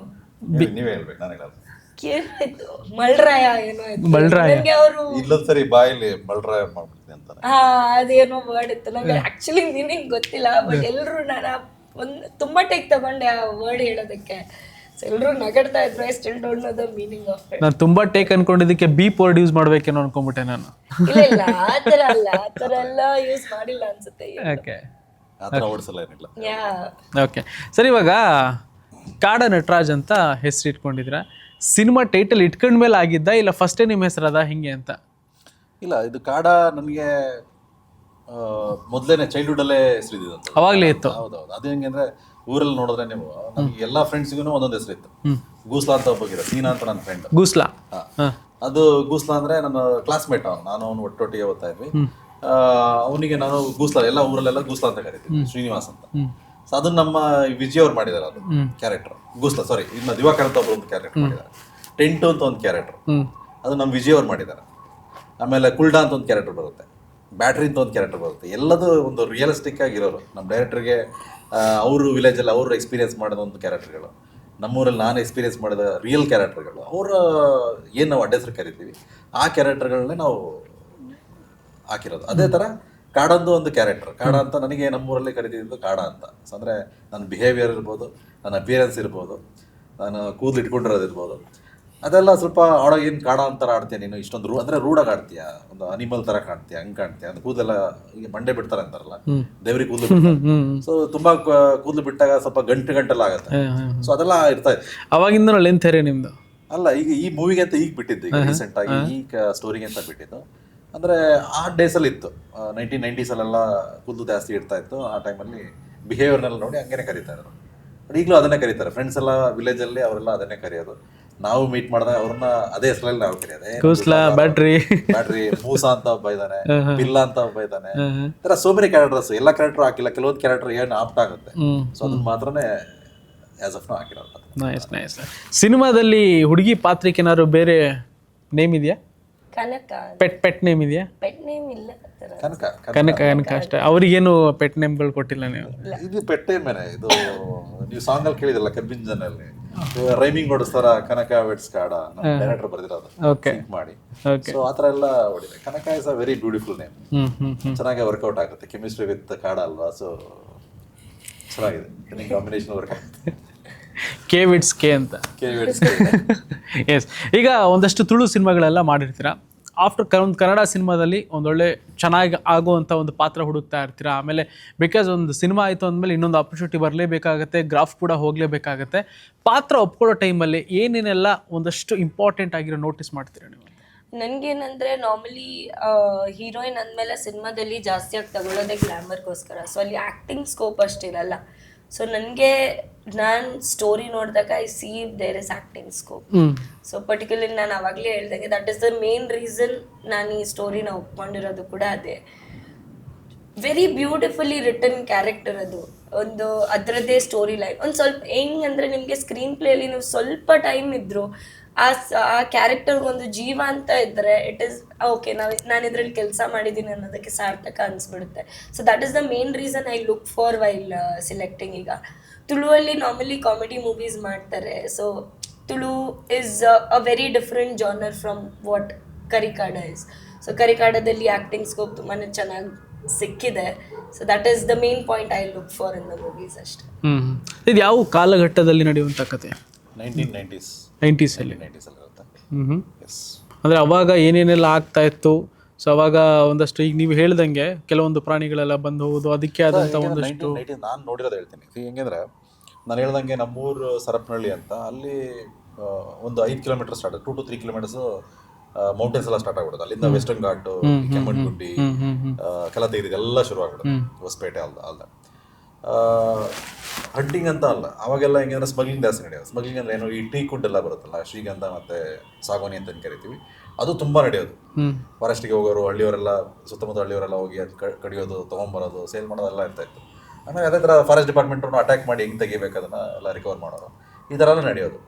ನೀವ್- ನೀವೇ ಹೇಳ್ಬೇಕು ನನಗೆ ಅದು ಕೇಳಾಯ್ತು ಮಳ್ರಾಯ ಏನೋ ಆಯ್ತು ಮಳ್ರಾಯ. ನಂಗೆ ಅವರು ಇಲ್ಲೊಂದ್ ಸರಿ ಬಾಯಲ್ಲಿ ಮಳ್ರಾಯ ಮಾಡ್ಬಿಡ್ತೀನಿ ಅಂತಾನೆ ಹಾ ಅದೇನೋ ವರ್ಡ್ ಇತ್ತು. ನಂಗೆ ಆಕ್ಚುಲಿ ಮೀನಿಂಗ್ ಗೊತ್ತಿಲ್ಲ ಬಟ್ ಎಲ್ರು ನಾನು ಒಂದ್ ತುಂಬಾ ಟೇಕ್ ತಗೊಂಡೆ ಆ ವರ್ಡ್ ಹೇಳೋದಕ್ಕೆ. ಸೊ ಎಲ್ರು ನಗಡ್ತಾ ಇದ್ರು I still don't know the meaning of it ನಾನು ತುಂಬಾ ಟೇಕ್ ಅನ್ಕೊಂಡಿದ್ದಕ್ಕೆ ಬಿ ವರ್ಡ್ ಯೂಸ್ ಮಾಡ್ಬೇಕೇನೋ ಅನ್ಕೊಂಡ್ಬಿಟ್ಟೆ ನಾನು. ಇಲ್ಲ ಇಲ್ಲ ಆ ತರ ಅಲ್ಲ ಆ ಎಲ್ಲ ಯೂಸ್ ಮಾಡಿಲ್ಲ ಅನ್ಸುತ್ತೆ. ಓಕೆ ಆ ಥರ ಓಡಿಸಲ್ಲ ಏನಿಲ್ಲ ಯಾ ಓಕೆ ಸರ್ ಇವಾಗ ಕಾಡ ನಟರಾಜ್ ಅಂತ ಹೆಸರು ಇಟ್ಕೊಂಡಿದ್ರ. ಸಿನಿಮಾ ಟೈಟಲ್ ಇಟ್ಕೊಂಡ್ಮೇಲೆ ಆಗಿದ್ದ ಇಲ್ಲ ಫಸ್ಟೇ ನಿಮ್ಮ ಹೆಸರದ ಹಿಂಗೆ ಅಂತ? ಇಲ್ಲ ಇದು ಕಾಡ ನನಗೆ ಮೊದಲೇನೆ ಚೈಲ್ಡ್ಹುಡ್ ಅಲ್ಲೇ ಅವಾಗ್ಲೇ ಇತ್ತು. ಹೌದೌದು. ಅದು ಹೆಂಗೆ ಅಂದ್ರೆ ಊರಲ್ಲಿ ನೋಡಿದ್ರೆ ನೀವು ನಮ್ಗೆ ಎಲ್ಲಾ ಫ್ರೆಂಡ್ಸ್ಗೂ ಒಂದೊಂದು ಹೆಸರಿತ್ತು ಗೂಸ್ಲಾ ಅಂತ ಒಬ್ಬಗಿರ ಸೀನಾ ಅಂತ ನನ್ನ ಫ್ರೆಂಡ್ ಗೂಸ್ಲಾ. ಅದು ಗೂಸ್ಲಾ ಅಂದ್ರೆ ನನ್ನ ಕ್ಲಾಸ್ಮೇಟ್ ಅವನು. ನಾನು ಅವನು ಒಟ್ಟೊಟ್ಟಿಗೆ ಓದ್ತಾ ಇದ್ವಿ. ಅವನಿಗೆ ನಾನು ಗೂಸ್ಲಾ ಎಲ್ಲ ಊರಲ್ಲೆಲ್ಲ ಗೂಸ್ಲಾ ಅಂತ ಕರಿತೀವಿ ಶ್ರೀನಿವಾಸ್ ಅಂತ. ಸೊ ಅದನ್ನ ನಮ್ಮ ವಿಜಯ್ ಅವ್ರು ಮಾಡಿದಾರೆ ಅದು ಕ್ಯಾರೆಕ್ಟರ್ ಗೂಸ್ಲಾ ಸಾರಿ ಇನ್ನ ದಿವಾಕರ್ ಅಂತ ಒಬ್ಬರು ಒಂದು ಕ್ಯಾರೆಕ್ಟರ್ ಮಾಡಿದ್ದಾರೆ ಟೆಂಟು ಅಂತ ಒಂದು ಕ್ಯಾರೆಕ್ಟರ್ ಅದು ನಮ್ಮ ವಿಜಯ್ ಅವ್ರು ಮಾಡಿದ್ದಾರೆ ಆಮೇಲೆ ಕುಲ್ಡಾ ಅಂತ ಒಂದು ಕ್ಯಾರೆಕ್ಟರ್ ಬರುತ್ತೆ. ಬ್ಯಾಟ್ರಿ ಅಂತ ಒಂದು ಕ್ಯಾರೆಕ್ಟರ್ ಬರುತ್ತೆ. ಎಲ್ಲದೂ ಒಂದು ರಿಯಲಿಸ್ಟಿಕ್ ಆಗಿರೋರು. ನಮ್ಮ ಡೈರೆಕ್ಟರ್ಗೆ ಅವರು ವಿಲೇಜಲ್ಲಿ ಅವರು ಎಕ್ಸ್ಪೀರಿಯನ್ಸ್ ಮಾಡಿದ ಒಂದು ಕ್ಯಾರೆಕ್ಟರ್ಗಳು ನಮ್ಮೂರಲ್ಲಿ ನಾನು ಎಕ್ಸ್ಪೀರಿಯನ್ಸ್ ಮಾಡಿದ ರಿಯಲ್ ಕ್ಯಾರೆಕ್ಟರ್ಗಳು ಅವರ ಏನು ನಾವು ಅಡ್ಡೆಸ್ರು ಕರಿತೀವಿ ಆ ಕ್ಯಾರೆಕ್ಟರ್ಗಳನ್ನೇ ನಾವು ಹಾಕಿರೋದು. ಅದೇ ಥರ ಕಾಡಂದು ಒಂದು ಕ್ಯಾರೆಕ್ಟರ್ ಕಾಡ ಅಂತ ನನಗೆ ನಮ್ಮೂರಲ್ಲಿ ಕರಿತಿದ್ದು ಕಾಡ ಅಂತ. ಅಂದ್ರೆ ಅಂದರೆ ನನ್ನ ಬಿಹೇವಿಯರ್ ಇರ್ಬೋದು ನನ್ನ ಅಪಿಯರೆನ್ಸ್ ಇರ್ಬೋದು ನಾನು ಕೂದಲು ಇಟ್ಕೊಂಡಿರೋದು ಇರ್ಬೋದು. ಅದೆಲ್ಲ ಸ್ವಲ್ಪ ಆಡೋ ಏನು ಕಾಡ ಅಂತರ ಆಡ್ತೀಯ ನೀನು? ಇಷ್ಟೊಂದು ರೂ ಅಂದರೆ ರೂಢಾಗಿ ಆಡ್ತೀಯ? ಒಂದು ಅನಿಮಲ್ ಥರ ಕಾಣ್ತೀಯ? ಹಂಗೆ ಕಾಣ್ತೀಯ? ಅದು ಕೂದಲೆಲ್ಲ ಈಗ ಮಂಡೆ ಬಿಡ್ತಾರೆ ಅಂತಾರಲ್ಲ? ದೇವ್ರಿ ಕೂದಲು ಸೊ ತುಂಬಾ ಕೂದಲು ಬಿಟ್ಟಾಗ ಸ್ವಲ್ಪ ಗಂಟೆ ಗಂಟೆಲ್ಲ ಆಗುತ್ತೆ. ಸೊ ಅದೆಲ್ಲ ಇರ್ತಾ ಇದೆ. ಅವಾಗಿಂದ ಲೆಂತ್ ಹೇರಿ ನಿಮ್ದು? ಅಲ್ಲ ಈಗ ಈ ಮೂವಿಗೆ ಅಂತ ಈಗ ಬಿಟ್ಟಿದ್ದು ಈಗ ರೀಸೆಂಟ್ ಆಗಿ ಈ ಸ್ಟೋರಿಗೆ ಅಂತ ಬಿಟ್ಟಿದ್ದು. ಅಂದ್ರೆ ಆ ಡೇಸ್ ಅಲ್ಲಿ ಇತ್ತು. ನೈನ್ಟೀನ್ ನೈಂಟೀಸಲ್ಲೆಲ್ಲ ಕೂದಲು ಜಾಸ್ತಿ ಇಡ್ತಾ ಇತ್ತು. ಆ ಟೈಮಲ್ಲಿ ಬಿಹೇವಿಯರ್ನೆಲ್ಲ ನೋಡಿ ಹಂಗೇನೆ ಕರೀತಾ ಇದ್ರು ಬಟ್ ಈಗಲೂ ಅದನ್ನೇ ಕರೀತಾರೆ. ಫ್ರೆಂಡ್ಸ್ ಎಲ್ಲ ವಿಲೇಜ್ ಅಲ್ಲಿ ಅವರೆಲ್ಲ ಅದನ್ನೇ ಕರೆಯೋದು. ನಾವು ಮೀಟ್ ಮಾಡಿದಾಗ ಅವ್ರನ್ನ ಅದೇ ಹೆಸರಲ್ಲಿ ನಾವು ಕರೆಯೋದು. ಬ್ಯಾಟ್ರಿ. ಬ್ಯಾಟ್ರಿ ಮೂಸ ಅಂತ ಒಬ್ಬ ಇದ್ದಾನೆ ಪಿಲ್ಲ ಅಂತ ಒಬ್ಬ ಇದ್ದಾನೆ. ತರ ಸೋ ಮೆನಿ ಕ್ಯಾರೆಕ್ಟರ್ಸ್ ಎಲ್ಲ ಕ್ಯಾರೆಕ್ಟರ್ ಹಾಕಿಲ್ಲ. ಕೆಲವೊಂದು ಕ್ಯಾರೆಕ್ಟರ್ ಏನು ಆಪ್ಟ್ ಆಗುತ್ತೆ. ಸೊ ಅದನ್ನ ಮಾತ್ರನೇ ಆಸ್ ಆಫ್ ಹಾಕಿರೋದು ನೈಸ್ ನೈಸ್ ಸಿನಿಮಾದಲ್ಲಿ ಹುಡುಗಿ ಪಾತ್ರಕ್ಕೆ ಏನಾದ್ರು ಬೇರೆ ನೇಮ್ ಇದೆಯಾ? ಕನಕ. ಪೆಟ್ ಪೆಟ್ ನೇಮ್ ಇದೆಯಾ? ಪೆಟ್ ನೇಮ್ ಇಲ್ಲ ಆ ಥರ ಕನಕ. ಕನಕ. ಕನಕ ಅಷ್ಟೇ. ಅವ್ರಿಗೇನು ಪೆಟ್ ನೇಮ್ಗಳು ಕೊಟ್ಟಿಲ್ಲ ನೀವು? ಇದು ಪೆಟ್ಟೆ ಮೇಲೆ ಇದು ನೀವು ಸಾಂಗ್ ಅಲ್ಲಿ ಕೇಳಿದ್ರಲ್ಲ ಕಬ್ಬಿಂಜನಲ್ಲಿ ರೈಮಿಂಗ್ ಹೊಡಿಸ್ತಾರ ಕನಕ ವೆಟ್ಸ್ ಕಾಡ. ಡೈರೆಕ್ಟರ್ ಬರ್ದಿರೋದು ಓಕೆ ಮಾಡಿ. ಓಕೆ ಸೊ ಆ ಥರ ಎಲ್ಲ ಹೊಡಿದೆ Kanaka is a very beautiful name hmm hmm hmm. ಚೆನ್ನಾಗಿ ವರ್ಕೌಟ್ ಆಗುತ್ತೆ. ಕೆಮಿಸ್ಟ್ರಿ ವಿತ್ ಕಾಡ ಅಲ್ವಾ? ಸೊ ಚೆನ್ನಾಗಿದೆ. ಕಾಂಬಿನೇಷನ್ ವರ್ಕ್ ಆಗುತ್ತೆ? ಕೆ ವಿಟ್ಸ್ ಕೆ ಅಂತ. ಕೆ ವೆಟ್ಸ್ ಎಸ್ ಈಗ ಒಂದಷ್ಟು ತುಳು ಸಿನಿಮಾಗಳೆಲ್ಲ ಮಾಡಿರ್ತೀರಾ? ಆಫ್ಟರ್ ಒಂದು ಕನ್ನಡ ಸಿನಿಮಾದಲ್ಲಿ ಒಂದೊಳ್ಳೆ ಚೆನ್ನಾಗಿ ಆಗುವಂಥ ಒಂದು ಪಾತ್ರ ಹುಡುಕ್ತಾ ಇರ್ತೀರಾ? ಆಮೇಲೆ ಬಿಕಾಸ್ ಒಂದು ಸಿನಿಮಾ ಆಯಿತು ಅಂದಮೇಲೆ ಇನ್ನೊಂದು ಆಪರ್ಚುನಿಟಿ ಬರಲೇಬೇಕಾಗತ್ತೆ ಗ್ರಾಫ್ ಕೂಡ ಹೋಗಲೇಬೇಕಾಗತ್ತೆ. ಪಾತ್ರ ಒಪ್ಕೊಳ್ಳೋ ಟೈಮಲ್ಲಿ ಏನೇನೆಲ್ಲ ಒಂದಷ್ಟು ಇಂಪಾರ್ಟೆಂಟ್ ಆಗಿರೋ ನೋಟಿಸ್ ಮಾಡ್ತೀರಾ ನೀವು? ನನಗೇನಂದರೆ ನಾರ್ಮಲಿ ಹೀರೋಯಿನ್ ಅಂದಮೇಲೆ ಸಿನಿಮಾದಲ್ಲಿ ಜಾಸ್ತಿ ಆಗಿ ತಗೊಳ್ಳೋದೇ ಗ್ಲಾಮರ್ಗೋಸ್ಕರ ಸೊ ಅಲ್ಲಿ ಆ್ಯಕ್ಟಿಂಗ್ ಸ್ಕೋಪ್ ಅಷ್ಟಿರಲ್ಲ. ಸೊ ನನಗೆ ನಾನು ಸ್ಟೋರಿ ನೋಡಿದಾಗ I see there is acting scope so particularly ನಾನು ಅವಾಗಲೇ ಹೇಳ್ದಂಗೆ that is the main reason ನಾನು ಈ ಸ್ಟೋರಿನ ಒಪ್ಕೊಂಡಿರೋದು ಕೂಡ ಅದೇ. ವೆರಿ ಬ್ಯೂಟಿಫುಲ್ಲಿ ರಿಟರ್ನ್ ಕ್ಯಾರೆಕ್ಟರ್ ಅದು. ಒಂದು ಅದರದ್ದೇ ಸ್ಟೋರಿ ಲೈನ್ ಒಂದು ಸ್ವಲ್ಪ ಹೆಂಗಂದ್ರೆ ನಿಮಗೆ ಸ್ಕ್ರೀನ್ ಪ್ಲೇಯಲ್ಲಿ ನೀವು ಸ್ವಲ್ಪ ಟೈಮ್ ಇದ್ರು ಆ ಕ್ಯಾರೆಕ್ಟರ್ ಆ ಕ್ಯಾರೆಕ್ಟರ್ಗೆ ಒಂದು ಜೀವ ಅಂತ ಇದ್ದರೆ ಇಟ್ ಇಸ್ ಓಕೆ ನಾವು ನಾನು ಇದರಲ್ಲಿ ಕೆಲಸ ಮಾಡಿದ್ದೀನಿ ಅನ್ನೋದಕ್ಕೆ ಸಾರ್ಥಕ ಅನಿಸ್ಬಿಡುತ್ತೆ. So that is the main reason I look for while selecting ಈಗ. ತುಳುವಲ್ಲಿ ನಾರ್ಮಲಿ ಕಾಮಿಡಿ ಮೂವೀಸ್ ಮಾಡ್ತಾರೆ. So Tulu is a very different genre from what Karikaada is so ಕರಿಕಾಡದಲ್ಲಿ acting scope ತುಂಬಾ ಚೆನ್ನಾಗಿ ಸಿಕ್ಕಿದೆ. So that is the main point I look for in the movies ಅಷ್ಟೇ. ಇದು ಯಾವ ಕಾಲಘಟ್ಟದಲ್ಲಿ ನಡೆಯುವಂಥ ಕತೆ? Nineteen nineties. ನೈಂಟೀಸಲ್ಲಿ ಎಸ್ ಅಂದರೆ ಅವಾಗ ಏನೇನೆಲ್ಲ ಆಗ್ತಾ ಇತ್ತು? ಸೊ ಅವಾಗ ಒಂದಷ್ಟು ಈಗ ನೀವು ಹೇಳ್ದಂಗೆ ಕೆಲವೊಂದು ಪ್ರಾಣಿಗಳೆಲ್ಲ ಬಂದು ಹೋಗೋದು ಅದಕ್ಕೆ ಆದಂತ ಒಂದಷ್ಟು ನಾನು ನೋಡಿರೋದು ಹೇಳ್ತೀನಿ. ಹೆಂಗಂದ್ರೆ ನಾನು ಹೇಳ್ದಂಗೆ ನಮ್ಮೂರು ಸರಪ್ನಳ್ಳಿ ಅಂತ ಅಲ್ಲಿ ಒಂದು ಐದು kilometre start two to three kilometres mountains ಎಲ್ಲ ಸ್ಟಾರ್ಟ್ ಆಗ್ಬಿಡುತ್ತೆ. ಅಲ್ಲಿಂದ ವೆಸ್ಟರ್ನ್ ಘಾಟ್ ಕೆಲ ಕಲತಗಿರಿ ಎಲ್ಲ ಶುರು ಆಗ್ಬಿಡುತ್ತೆ ಹೊಸಪೇಟೆ ಅಲ್ದ ಅಲ್ದ. ಹಂಟಿಂಗ್ ಅಂತ ಅಲ್ಲ. ಅವಾಗೆಲ್ಲ ಹೆಂಗಂದ್ರೆ ಸ್ಮಗ್ಲಿಂಗ್ ಜಾಸ್ತಿ ನಡೆಯೋದು ಸ್ಮಗ್ಲಿಂಗ್ ಅಂದ್ರೆ ಏನು ಈ ಟೀ ಕುಡ್ ಎಲ್ಲ ಬರುತ್ತಲ್ಲ ಶ್ರೀಗಂಧ ಮತ್ತೆ ಸಾಗೋನಿ ಅಂತ ಕರಿತೀವಿ. ಅದು ತುಂಬಾ ನಡೆಯೋದು. ಫಾರೆಸ್ಟ್ಗೆ ಹೋಗೋರು ಹಳ್ಳಿಯವರೆಲ್ಲ ಸುತ್ತಮುತ್ತ ಹಳ್ಳಿಯವರೆಲ್ಲ ಹೋಗಿ ಅದು ಕಡಿಯೋದು ತೊಗೊಂಬರೋದು ಸೇಲ್ ಮಾಡೋದೆಲ್ಲ ಇರ್ತಾ ಇತ್ತು. ಆಮೇಲೆ ಅದೇ ಥರ ಫಾರೆಸ್ಟ್ ಡಿಪಾರ್ಟ್ಮೆಂಟನ್ನು ಅಟ್ಯಾಕ್ ಮಾಡಿ ಹೆಂಗೆ ತೆಗಿಬೇಕು ಅದನ್ನು ಎಲ್ಲ ರಿಕವರ್ ಮಾಡೋರು. ಈ ಥರ ಎಲ್ಲ ನಡೆಯೋದು.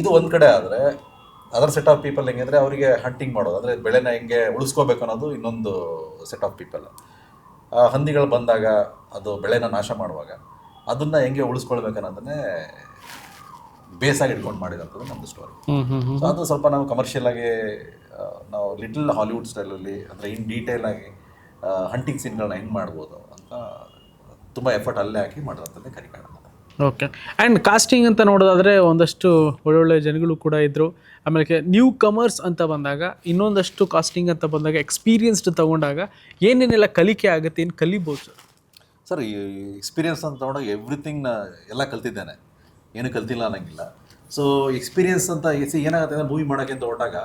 ಇದು ಒಂದು ಕಡೆ ಆದರೆ ಅದರ್ ಸೆಟ್ ಆಫ್ ಪೀಪಲ್ ಹೆಂಗಂದ್ರೆ ಅವರಿಗೆ ಹಂಟಿಂಗ್ ಮಾಡೋದು. ಅಂದರೆ ಬೆಳೆನ ಹೆಂಗೆ ಉಳಿಸ್ಕೋಬೇಕು ಅನ್ನೋದು ಇನ್ನೊಂದು ಸೆಟ್ ಆಫ್ ಪೀಪಲ್ ಹಂದಿಗಳು ಬಂದಾಗ ಅದು ಬೆಳೆನ ನಾಶ ಮಾಡುವಾಗ ಅದನ್ನು ಹೆಂಗೆ ಉಳಿಸ್ಕೊಳ್ಬೇಕನ್ನೋದನ್ನೇ ಬೇಸಾಗಿ ಇಟ್ಕೊಂಡು ಮಾಡಿದಂಥದ್ದು ನಮ್ಮದು ಸ್ಟೋರಿ ಸೊ ಅದು ಸ್ವಲ್ಪ ನಾವು ಕಮರ್ಷಿಯಲ್ ಆಗಿ ನಾವು ಲಿಟಲ್ ಹಾಲಿವುಡ್ ಸ್ಟೈಲಲ್ಲಿ ಅಂದರೆ ಇನ್ ಡೀಟೇಲ್ ಆಗಿ ಹಂಟಿಂಗ್ ಸೀನ್ಗಳನ್ನ ಹೆಂಗೆ ಮಾಡ್ಬೋದು ಅಂತ ತುಂಬ ಎಫರ್ಟ್ ಅಲ್ಲೇ ಹಾಕಿ ಮಾಡಿದಂಥದ್ದೇ ಕರಿಕಾಣ ಓಕೆ ಆ್ಯಂಡ್ ಕಾಸ್ಟಿಂಗ್ ಅಂತ ನೋಡೋದಾದ್ರೆ ಒಂದಷ್ಟು ಒಳ್ಳೊಳ್ಳೆ ಜನಗಳು ಕೂಡ ಇದ್ದರು ಆಮೇಲೆ ನ್ಯೂ ಕಮರ್ಸ್ ಅಂತ ಬಂದಾಗ, ಇನ್ನೊಂದಷ್ಟು ಕಾಸ್ಟಿಂಗ್ ಅಂತ ಬಂದಾಗ ಎಕ್ಸ್ಪೀರಿಯನ್ಸ್ಡ್ ತಗೊಂಡಾಗ ಏನೇನೆಲ್ಲ ಕಲಿಕೆ ಆಗುತ್ತೆ, ಏನು ಕಲಿಬೋದು? ಸರ್ ಸರ್ ಈ ಎಕ್ಸ್ಪೀರಿಯನ್ಸ್ ಅಂತ ತಗೊಂಡಾಗ ಎವ್ರಿಥಿಂಗ್ ಎಲ್ಲ ಕಲ್ತಿದ್ದೇನೆ. ಏನು ಕಲ್ತಿಲ್ಲ ಅನ್ನಂಗಿಲ್ಲ. ಸೊ ಎಕ್ಸ್ಪೀರಿಯನ್ಸ್ ಅಂತ ಎಸ್ ಏನಾಗುತ್ತೆ ಅಂದರೆ ಮೂವಿ ಮಾಡೋಕ್ಕೆ ಅಂತ ಹೊರಟಾಗ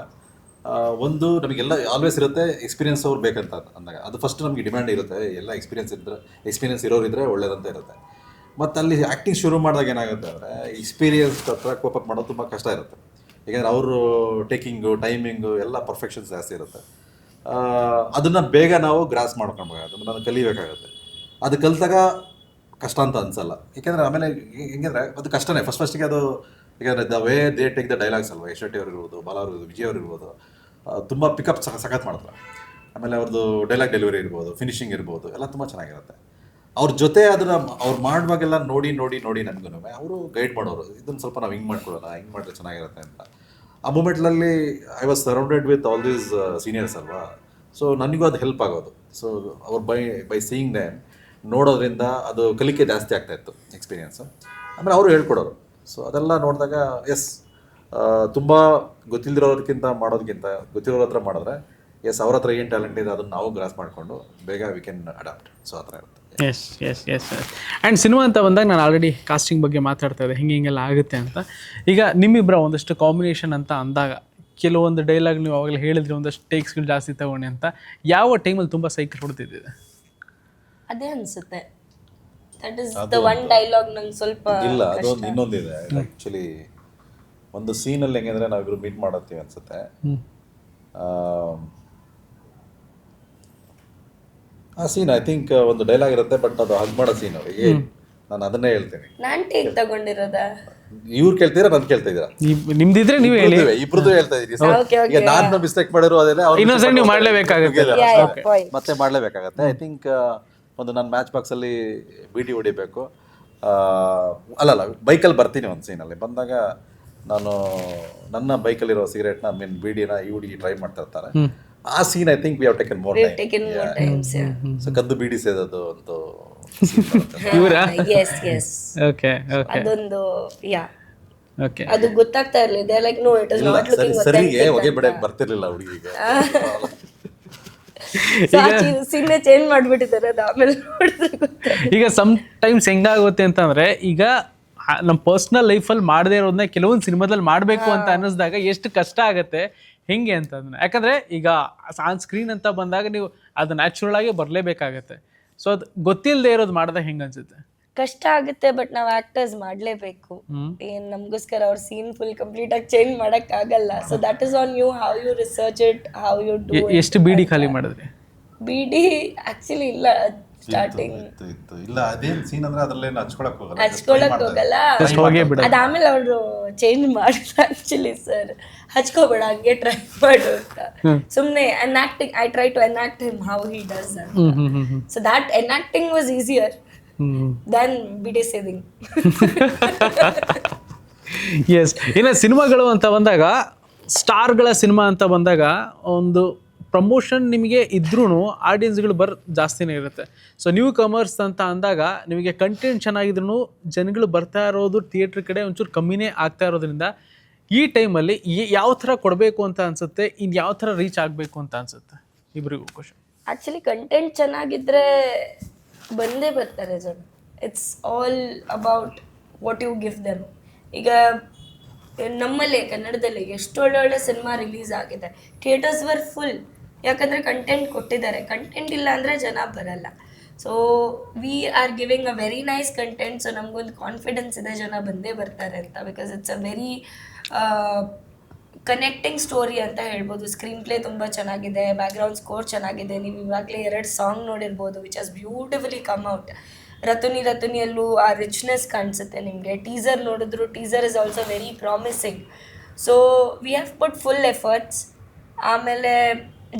ಒಂದು ನಮಗೆಲ್ಲ ಆಲ್ವೇಸ್ ಇರುತ್ತೆ ಎಕ್ಸ್ಪೀರಿಯನ್ಸ್ ಅವ್ರು ಬೇಕಂತ ಅಂದಾಗ. ಅದು ಫಸ್ಟ್ ನಮಗೆ ಡಿಮ್ಯಾಂಡ್ ಇರುತ್ತೆ, ಎಲ್ಲ ಎಕ್ಸ್ಪೀರಿಯನ್ಸ್ ಇದ್ದರೆ ಎಕ್ಸ್ಪೀರಿಯನ್ಸ್ ಇರೋರಿದ್ರೆ ಒಳ್ಳೇದಂತ ಇರುತ್ತೆ. ಮತ್ತು ಅಲ್ಲಿ ಆ್ಯಕ್ಟಿಂಗ್ ಶುರು ಮಾಡಿದಾಗ ಏನಾಗುತ್ತೆ ಅಂದರೆ ಎಕ್ಸ್ಪೀರಿಯನ್ಸ್ ಹತ್ರ ಕೋಪಪ್ ಮಾಡೋದು ತುಂಬ ಕಷ್ಟ ಇರುತ್ತೆ. ಯಾಕೆಂದರೆ ಅವರು ಟೇಕಿಂಗು ಟೈಮಿಂಗು ಎಲ್ಲ ಪರ್ಫೆಕ್ಷನ್ಸ್ ಜಾಸ್ತಿ ಇರುತ್ತೆ. ಅದನ್ನು ಬೇಗ ನಾವು ಗ್ರಾಸ್ ಮಾಡ್ಕೊಬೇಕಾಗುತ್ತೆ ಅದನ್ನು ಕಲಿಬೇಕಾಗುತ್ತೆ. ಅದು ಕಲಿತಾಗ ಕಷ್ಟ ಅಂತ ಅನ್ಸಲ್ಲ. ಏಕೆಂದರೆ ಆಮೇಲೆ ಹೆಂಗಂದ್ರೆ ಅದು ಕಷ್ಟನೇ. ಫಸ್ಟ್ ಫಸ್ಟಿಗೆ ಅದು ಯಾಕಂದರೆ the way they take the dialogues ಅಲ್ವಾ? ಯಶ್ ಶೆಟ್ಟಿ ಅವ್ರಿರ್ಬೋದು ಬಾಲ ಅವ್ರಿರ್ಬೋದು ವಿಜಯ್ ಅವ್ರಿರ್ಬೋದು ತುಂಬ ಪಿಕಪ್ ಸಖ ಸಖತ್ ಮಾಡ್ತಾರೆ. ಆಮೇಲೆ ಅವ್ರದ್ದು ಡೈಲಾಗ್ ಡೆಲಿವರಿ ಇರ್ಬೋದು ಫಿನಿಶಿಂಗ್ ಇರ್ಬೋದು, ಎಲ್ಲ ತುಂಬ ಚೆನ್ನಾಗಿರುತ್ತೆ. ಅವ್ರ ಜೊತೆ ಅದನ್ನ ಅವ್ರು ಮಾಡುವಾಗೆಲ್ಲ ನೋಡಿ ನೋಡಿ ನೋಡಿ ನಮಗೂ ಅವರು ಗೈಡ್ ಮಾಡೋರು. ಇದನ್ನು ಸ್ವಲ್ಪ ನಾವು ಹಿಂಗೆ ಮಾಡ್ಕೊಳ್ಳೋಣ ಹಿಂಗೆ ಮಾಡಿದ್ರೆ ಚೆನ್ನಾಗಿರುತ್ತೆ ಅಂತ. ಆ ಮೂಮೆಂಟ್ನಲ್ಲಿ I was surrounded with all these seniors ಅಲ್ವಾ? ಸೊ ನನಗೂ ಅದು ಹೆಲ್ಪ್ ಆಗೋದು. ಸೊ ಅವ್ರು ಬೈ ಬೈ ಸೀಯಿಂಗ್ ಡ್ಯಾಮ್ ನೋಡೋದ್ರಿಂದ ಅದು ಕಲಿಕೆ ಜಾಸ್ತಿ ಆಗ್ತಾ ಇತ್ತು ಎಕ್ಸ್ಪೀರಿಯೆನ್ಸು ಆಮೇಲೆ ಅವರು ಹೇಳ್ಕೊಡೋರು. ಸೊ ಅದೆಲ್ಲ ನೋಡಿದಾಗ ಎಸ್ ತುಂಬ ಗೊತ್ತಿಲ್ದಿರೋದಕ್ಕಿಂತ ಮಾಡೋದಕ್ಕಿಂತ ಗೊತ್ತಿರೋರ ಹತ್ರ ಮಾಡಿದ್ರೆ ಎಸ್ ಅವ್ರ ಹತ್ರ ಏನು ಟ್ಯಾಲೆಂಟ್ ಇದೆ ಅದನ್ನು ನಾವು ಗ್ರಾಸ್ ಮಾಡಿಕೊಂಡು ಬೇಗ ವಿ ಕ್ಯಾನ್ ಅಡಾಪ್ಟ್ ಸೊ ಆ ಥರ ಇರುತ್ತೆ. Yes yes yes yes and cinema ಅಂತ ಬಂದಾಗ ನಾನು ಆಲ್ರೆಡಿ ಕಾಸ್ಟಿಂಗ್ ಬಗ್ಗೆ ಮಾತಾಡ್ತಾ ಇದ್ದೆ. ಹಿಂಗೆ ಹಿಂಗೆಲ್ಲ ಆಗುತ್ತೆ ಅಂತ. ಈಗ ನಿಮ್ಮಿಬ್ಬರ ಒಂದಷ್ಟು ಕಾಂಬಿನೇಷನ್ ಅಂತ ಅಂದಾಗ ಕೆಲವೊಂದು ಡೈಲಾಗ್ ನೀವು ಅವಾಗಲೇ ಹೇಳಿದ್ರಿ ಒಂದಷ್ಟು ಟೇಕ್ಸ್ಗಳು ಜಾಸ್ತಿ ತಗೊಂಡೆ ಅಂತ. ಯಾವ ಟೈಮಲ್ಲಿ ತುಂಬ ಸೈಕಲ್ ಹೊಡೆದಿದ್ದಿದೆ ಅದೇ ಅನ್ಸುತ್ತೆ. That is the one dialogue ನಂಗೆ ಸ್ವಲ್ಪ ಇಲ್ಲ ಅದೊಂದು ಇನ್ನೊಂದಿದೆ. ಆ್ಯಕ್ಚುಲಿ ಒಂದು ಸೀನಲ್ಲಿ ಹೆಂಗಂದ್ರೆ ನಾವಿಬ್ರು ಮೀಟ್ ಮಾಡತ್ತೀವಿ ಅನ್ಸುತ್ತೆ ಆಮ್, ಆ ಸೀನ್ ಐ ಥಿಂಕ್ ಒಂದು ಡೈಲಾಗ್ ಇರುತ್ತೆ ಬಟ್ ಅದು ಹಗ್ ಮಾಡೋ ಸೀನ್ ಅವ್ರು ಏ ನಾನು ಅದನ್ನೇ ಹೇಳ್ತೀನಿ. ನಾನ್ ಟೇಕ್ ತಗೊಂಡಿರೋದ? ಇವ್ರು ಕೇಳ್ತೀರಾ ನಾನು ಕೇಳ್ತಾ ಇದ್ದೀರಾ ನೀವು ನಿಮ್ದಿದ್ರೆ ನೀವು ಹೇಳಿ. ಇಬ್ರದ್ದು ಹೇಳ್ತಾ ಇದೀನಿ ಸರ್. Okay. ಈಗ ನಾನು ಮಿಸ್ಟೇಕ್ ಮಾಡಿರೋ ಅದೇ ಅವ್ರು ನೀವು. ಮಾಡ್ಲೇಬೇಕಾಗುತ್ತೆ. together. Yeah, yeah, point. ಮತ್ತೆ ಮಾಡಲೇಬೇಕಾಗತ್ತೆ. ಐ ಥಿಂಕ್ ಒಂದು ನಾನು ಮ್ಯಾಚ್ ಬಾಕ್ಸಲ್ಲಿ ಬೀಡಿ ಹೊಡಿಬೇಕು. ಆ, ಅಲ್ಲ ಬೈಕಲ್ಲಿ ಬರ್ತೀನಿ ಒಂದು ಸೀನಲ್ಲಿ ಬಂದಾಗ ನಾನು ನನ್ನ ಬೈಕಲ್ಲಿರೋ ಸಿಗರೇಟ್ನ ಮೀನ್ ಬೀಡಿನ ಈ ಹುಡುಗಿ ಟ್ರೈ ಮಾಡ್ತಾ ಇರ್ತಾರೆ. ಆ scene I think we have taken more taken more times so ಕದ್ದು ಬೀಡಿ ಸೇದೋದು ಅಂತ ಇವರಾ? ಎಸ್ ಎಸ್ ಓಕೆ ಓಕೆ ಅದೊಂದು ಯಾ ಓಕೆ ಅದು ಗೊತ್ತಾಗ್ತಾ ಇರ್ಲಿದೆ ಲೈಕ್ ನೋ ಇಟ್ ಇಸ್ ಇಲ್ಲ ನಾಟ್ ಸರಿ ಲುಕಿಂಗ್ ಸರಿಗೆ ಹೊಗೆ ಬಿಡಕ್ ಬರ್ತಿರ್ಲಿಲ್ಲ ಹುಡುಗಿಗೆ. ಸೀನೆ ಚೇಂಜ್ ಮಾಡ್ಬಿಟ್ಟಿದ್ದಾರೆ ಅದು ಆಮೇಲೆ ನೋಡಿದ್ರೆ. ಈಗ ಸಮ್ ಟೈಮ್ಸ್ ಹೆಂಗಾಗುತ್ತೆ ಅಂತಂದ್ರೆ ಈಗ ನಮ್ಮ ಪರ್ಸ್ನಲ್ ಲೈಫಲ್ಲಿ ಮಾಡದೇ ಇರೋದನ್ನ ಕೆಲವೊಂದು ಸಿನಿಮಾದಲ್ಲಿ ಮಾಡಬೇಕು ಅಂತ ಅನ್ನಿಸ್ದಾಗ ಎಷ್ಟು ಕಷ್ಟ ಆಗುತ್ತೆ. ಹೆಂಗೆ ಅಂತ ಅದನ್ನ ಯಾಕಂದ್ರೆ ಈಗ ಆನ್ ಸ್ಕ್ರೀನ್ ಅಂತ ಬಂದಾಗ ನೀವು ಅದು ನ್ಯಾಚುರಲ್ ಆಗಿ ಬರಲೇಬೇಕಾಗತ್ತೆ. ಸೊ ಅದು ಗೊತ್ತಿಲ್ಲದೆ ಇರೋದು ಮಾಡಿದಾಗ ಹೆಂಗೆ ಅನ್ಸುತ್ತೆ? ಕಷ್ಟ ಆಗುತ್ತೆ ಬಟ್ ನಾವು ಆಕ್ಟರ್ಸ್ ಮಾಡ್ಲೇಬೇಕು. ಏನ್ ನಮಗೋಸ್ಕರ ಅವ್ರ ಸೀನ್ ಫುಲ್ ಕಂಪ್ಲೀಟ್ ಆಗಿ ಚೇಂಜ್ ಮಾಡಕ್ ಆಗಲ್ಲ so that is on you how you research it how you do ಎಷ್ಟು ಬಿಡಿ ಖಾಲಿ ಮಾಡಿದ್ರಿ? ಬಿಡಿ ಆಕ್ಚುಲಿ ಇಲ್ಲ. ಸ್ಟಾರ್ಟಿಂಗ್ ಇತ್ತು ಇಲ್ಲ ಅದೇನ್ ಸೀನ್ ಅಂದ್ರೆ ಅದ್ರಲ್ಲೇನು ಹಚ್ಕೊಳಕ್ ಹೋಗಲ್ಲ ಹಚ್ಕೊಳಕ್ ಹೋಗಲ್ಲ. ಹೋಗೇ ಅದಾದ್ಮೇಲೆ ಅವರು ಚೇಂಜ್ ಮಾಡಿದ್ರು ಆಕ್ಚುಲಿ ಸರ್ ಹಚ್ಕೋಬೇಡ ಹಂಗೆ ಟ್ರೈ ಮಾಡು ಅಂತ. ಸುಮ್ನೆ enacting I try to enact him how he does hmm hmm hmm hmm. So that enacting was easier hmm then beedi saving yes ಇನ್ನು ಸಿನಿಮಾಗಳು ಅಂತ ಬಂದಾಗ ಸ್ಟಾರ್ಗಳ ಸಿನಿಮಾ ಅಂತ ಬಂದಾಗ ಒಂದು ಪ್ರಮೋಷನ್ ನಿಮಗೆ ಇದ್ರೂ ಆಡಿಯನ್ಸ್ಗಳು ಬರ್, ಜಾಸ್ತಿನೇ ಇರುತ್ತೆ. ಸೊ ನ್ಯೂ ಕಮರ್ಸ್ ಅಂತ ಅಂದಾಗ ನಿಮಗೆ ಕಂಟೆಂಟ್ ಚೆನ್ನಾಗಿದ್ರು ಜನಗಳು ಬರ್ತಾ ಇರೋದು ಥಿಯೇಟ್ರ್ ಕಡೆ ಒಂಚೂರು ಕಮ್ಮಿನೇ ಆಗ್ತಾ ಇರೋದ್ರಿಂದ ಈ ಟೈಮಲ್ಲಿ ಯಾವ ಥರ ಕೊಡಬೇಕು ಅಂತ ಅನ್ಸುತ್ತೆ ಇನ್ನು ಯಾವ ಥರ ರೀಚ್ ಆಗಬೇಕು ಅಂತ ಅನ್ಸುತ್ತೆ? ಇಬ್ಬರಿಗೂ ಕ್ವಶನ್ ಆ್ಯಕ್ಚುಲಿ ಕಂಟೆಂಟ್ ಚೆನ್ನಾಗಿದ್ದರೆ ಬಂದೇ ಬರ್ತಾರೆ ಜನ. It's all about what you gift them ಈಗ, ನಮ್ಮಲ್ಲೇ, ಕನ್ನಡದಲ್ಲಿ ಎಷ್ಟು ಒಳ್ಳೊಳ್ಳೆ ಸಿನಿಮಾ ರಿಲೀಸ್ ಆಗಿದೆ. ಥಿಯೇಟರ್ಸ್ ವರ್ ಫುಲ್ ಯಾಕಂದ್ರೆ ಕಂಟೆಂಟ್ ಕೊಟ್ಟಿದ್ದಾರೆ. ಕಂಟೆಂಟ್ ಇಲ್ಲ ಅಂದರೆ ಜನ ಬರಲ್ಲ. So we are giving a very nice content so ನಮಗೊಂದು ಕಾನ್ಫಿಡೆನ್ಸ್ ಇದೆ ಜನ ಬಂದೇ ಬರ್ತಾರೆ ಅಂತ. Because it's a very connecting story ಅಂತ ಹೇಳ್ಬೋದು. ಸ್ಕ್ರೀನ್ ಪ್ಲೇ ತುಂಬ ಚೆನ್ನಾಗಿದೆ. ಬ್ಯಾಕ್ಗ್ರೌಂಡ್ ಸ್ಕೋರ್ ಚೆನ್ನಾಗಿದೆ. ನೀವು ಇವಾಗಲೇ ಎರಡು ಸಾಂಗ್ ನೋಡಿರ್ಬೋದು which as beautifully come out Ratuni ರತುನಿಯಲ್ಲೂ ಆ ರಿಚ್ನೆಸ್ ಕಾಣಿಸುತ್ತೆ ನಿಮಗೆ. ಟೀಸರ್ ನೋಡಿದ್ರು teaser is also very promising so we have put full efforts ಆಮೇಲೆ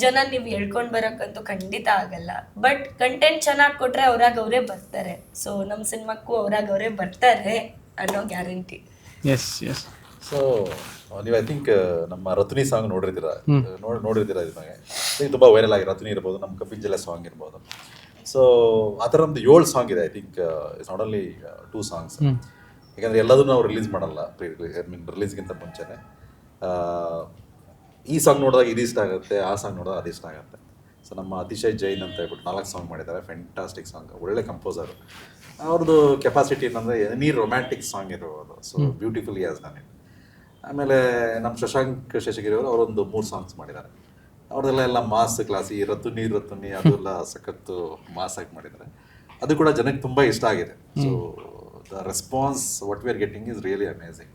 ಜನ ನೀವು ಹೇಳ್ಕೊಂಡು ಬರೋಕ್ಕಂತೂ ಖಂಡಿತ ಆಗಲ್ಲ. ಬಟ್ ಕಂಟೆಂಟ್ ಚೆನ್ನಾಗಿ ಕೊಟ್ಟರೆ ಅವ್ರಾಗ ಅವರೇ ಬರ್ತಾರೆ. ಸೊ ನಮ್ಮ ಸಿನಿಮಾಕ್ಕೂ ಅವ್ರಾಗ ಅವರೇ ಬರ್ತಾರೆ ಅನ್ನೋ ಗ್ಯಾರಂಟಿ. ಎಸ್ ಎಸ್ ಸೊ ನೀವು ಐ ಥಿಂಕ್ ನಮ್ಮ ರತ್ನಿ ಸಾಂಗ್ ನೋಡಿರ್ತೀರ? ನೋಡಿ ನೋಡಿರ್ತೀರ ಇದನ್ನ ಇದು ತುಂಬ ವೈರಲ್ ಆಗಿ ರತ್ನಿ ಇರ್ಬೋದು ನಮ್ಮ ಕಪಿಲ್ ಜಲ ಸಾಂಗ್ ಇರ್ಬೋದು. ಸೊ ಆ ಥರ ಒಂದು ಏಳು ಸಾಂಗ್ ಇದೆ I think it's not only two songs ಯಾಕಂದ್ರೆ ಎಲ್ಲದನ್ನು ನಾವು ರಿಲೀಸ್ ಮಾಡಲ್ಲ ಐ ಮೀನ್ ರಿಲೀಸ್ಗಿಂತ ಮುಂಚೆನೆ. ಆ, ಈ ಸಾಂಗ್ ನೋಡಿದಾಗ ಇದು ಇಷ್ಟ ಆಗುತ್ತೆ ಆ ಸಾಂಗ್ ನೋಡಿದಾಗ ಅದು ಇಷ್ಟ ಆಗುತ್ತೆ. ಸೊ ನಮ್ಮ ಅತಿಶಯ್ ಜೈನ್ ಅಂತ ಹೇಳ್ಬಿಟ್ಟು ನಾಲ್ಕು ಸಾಂಗ್ ಮಾಡಿದ್ದಾರೆ ಫ್ಯಾಂಟಾಸ್ಟಿಕ್ ಸಾಂಗ್ ಒಳ್ಳೆ ಕಂಪೋಸರ್ ಅವ್ರದ್ದು ಕೆಪಾಸಿಟಿ ಅಂದರೆ ಎನಿ ರೊಮ್ಯಾಂಟಿಕ್ ಸಾಂಗ್ ಇರ್ಬೋದು ಸೊ ಬ್ಯೂಟಿಫುಲ್ ಆಸ್ ನಾನು ಆಮೇಲೆ ನಮ್ಮ ಶಶಾಂಕ್ ಶೇಷಗಿರಿ ಅವರು ಅವರೊಂದು ಮೂರು ಸಾಂಗ್ಸ್ ಮಾಡಿದ್ದಾರೆ. ಅವ್ರದ್ದೆಲ್ಲ ಎಲ್ಲ ಮಾಸ್ ಕ್ಲಾಸ್ ಈ ರತುನಿ ನೀ ಅದೆಲ್ಲ ಸಖತ್ತು ಮಾಸ್ ಆಗಿ ಮಾಡಿದ್ದಾರೆ. ಅದು ಕೂಡ ಜನಕ್ಕೆ ತುಂಬ ಇಷ್ಟ ಆಗಿದೆ. So the response what we are getting is really amazing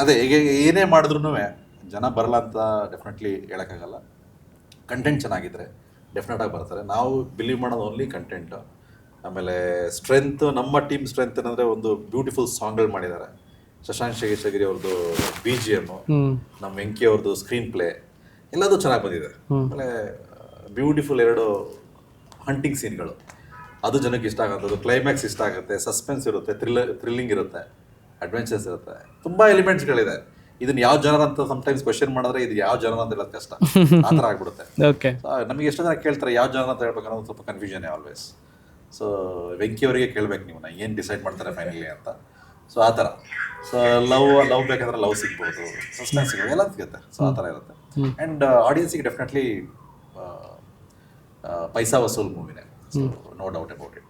ಅದೇ ಈಗ ಏನೇ ಮಾಡಿದ್ರು ಜನ ಬರಲ್ಲ ಅಂತ ಡೆಫಿನೆಟ್ಲಿ ಹೇಳೋಕ್ಕಾಗಲ್ಲ. ಕಂಟೆಂಟ್ ಚೆನ್ನಾಗಿದ್ದರೆ ಡೆಫಿನೆಟಾಗಿ ಬರ್ತಾರೆ. ನಾವು ಬಿಲೀವ್ ಮಾಡೋದು ಓನ್ಲಿ ಕಂಟೆಂಟು ಆಮೇಲೆ ಸ್ಟ್ರೆಂತ್ ನಮ್ಮ ಟೀಮ್ ಸ್ಟ್ರೆಂತ್ ಏನಂದರೆ ಒಂದು ಬ್ಯೂಟಿಫುಲ್ ಸಾಂಗ್ಗಳು ಮಾಡಿದ್ದಾರೆ. ಶಶಾಂಕ್ ಶೇಷಗಿರಿ ಅವ್ರದ್ದು ಬಿ ಜಿ ಎಂ ನಮ್ಮ ವೆಂಕಿ ಅವ್ರದ್ದು ಸ್ಕ್ರೀನ್ ಪ್ಲೇ ಎಲ್ಲದೂ ಚೆನ್ನಾಗಿ ಬಂದಿದೆ. ಆಮೇಲೆ ಬ್ಯೂಟಿಫುಲ್ ಎರಡು ಹಂಟಿಂಗ್ ಸೀನ್ಗಳು ಅದು ಜನಕ್ಕೆ ಇಷ್ಟ ಆಗೋಂಥದ್ದು. ಕ್ಲೈಮ್ಯಾಕ್ಸ್ ಇಷ್ಟ ಆಗುತ್ತೆ. ಸಸ್ಪೆನ್ಸ್ ಇರುತ್ತೆ. ಥ್ರಿಲ್ಲರ್ ಥ್ರಿಲ್ಲಿಂಗ್ ಇರುತ್ತೆ. ಅಡ್ವೆಂಚರ್ಸ್ ಇರುತ್ತೆ. ತುಂಬ ಎಲಿಮೆಂಟ್ಸ್ಗಳಿದೆ ಇದನ್ನ ಯಾವ ಜನರ ಅಂತ ಸಮ್ಟೈಮ್ಸ್ ಕ್ವಶನ್ ಮಾಡಿದ್ರೆ ಇದು ಯಾವ ಜನರ ಅಂತ ಹೇಳೋದು ಕಷ್ಟ. ಆತರ ಥರ ಆಗ್ಬಿಡುತ್ತೆ. ಓಕೆ ನಮಗೆ ಎಷ್ಟು ಜನ ಕೇಳ್ತಾರೆ ಯಾವ ಜನರ ಅಂತ ಹೇಳ್ಬೇಕು ಅನ್ನೋದು ಸ್ವಲ್ಪ ಕನ್ಫ್ಯೂಷನ್ ಆಲ್ವೇಸ್ ಸೊ ವೆಂಕಿ ಅವರಿಗೆ ಕೇಳ್ಬೇಕು ನೀವು ನಾ ಏನು ಡಿಸೈಡ್ ಮಾಡ್ತಾರೆ ಫೈನಲಿ ಅಂತ. ಸೊ ಆ ಥರ. ಸೊ ಲವ್ ಲವ್ ಬೇಕಂದ್ರೆ ಲವ್ ಸಿಗ್ಬೋದು ಸಸ್ಪೆನ್ಸ್ ಸಿಗ್ಬೋದು ಎಲ್ಲ ಸಿಗುತ್ತೆ. ಸೊ ಆ ಥರ ಇರುತ್ತೆ. ಅಂಡ್ ಆಡಿಯನ್ಸಿಗೆ ಡೆಫಿನೆಟ್ಲಿ ಪೈಸಾ ವಸೂಲ್ ಮೂವಿನೇ ನೋ. ಡೌಟ್ ಅಬೌಟ್ ಇಟ್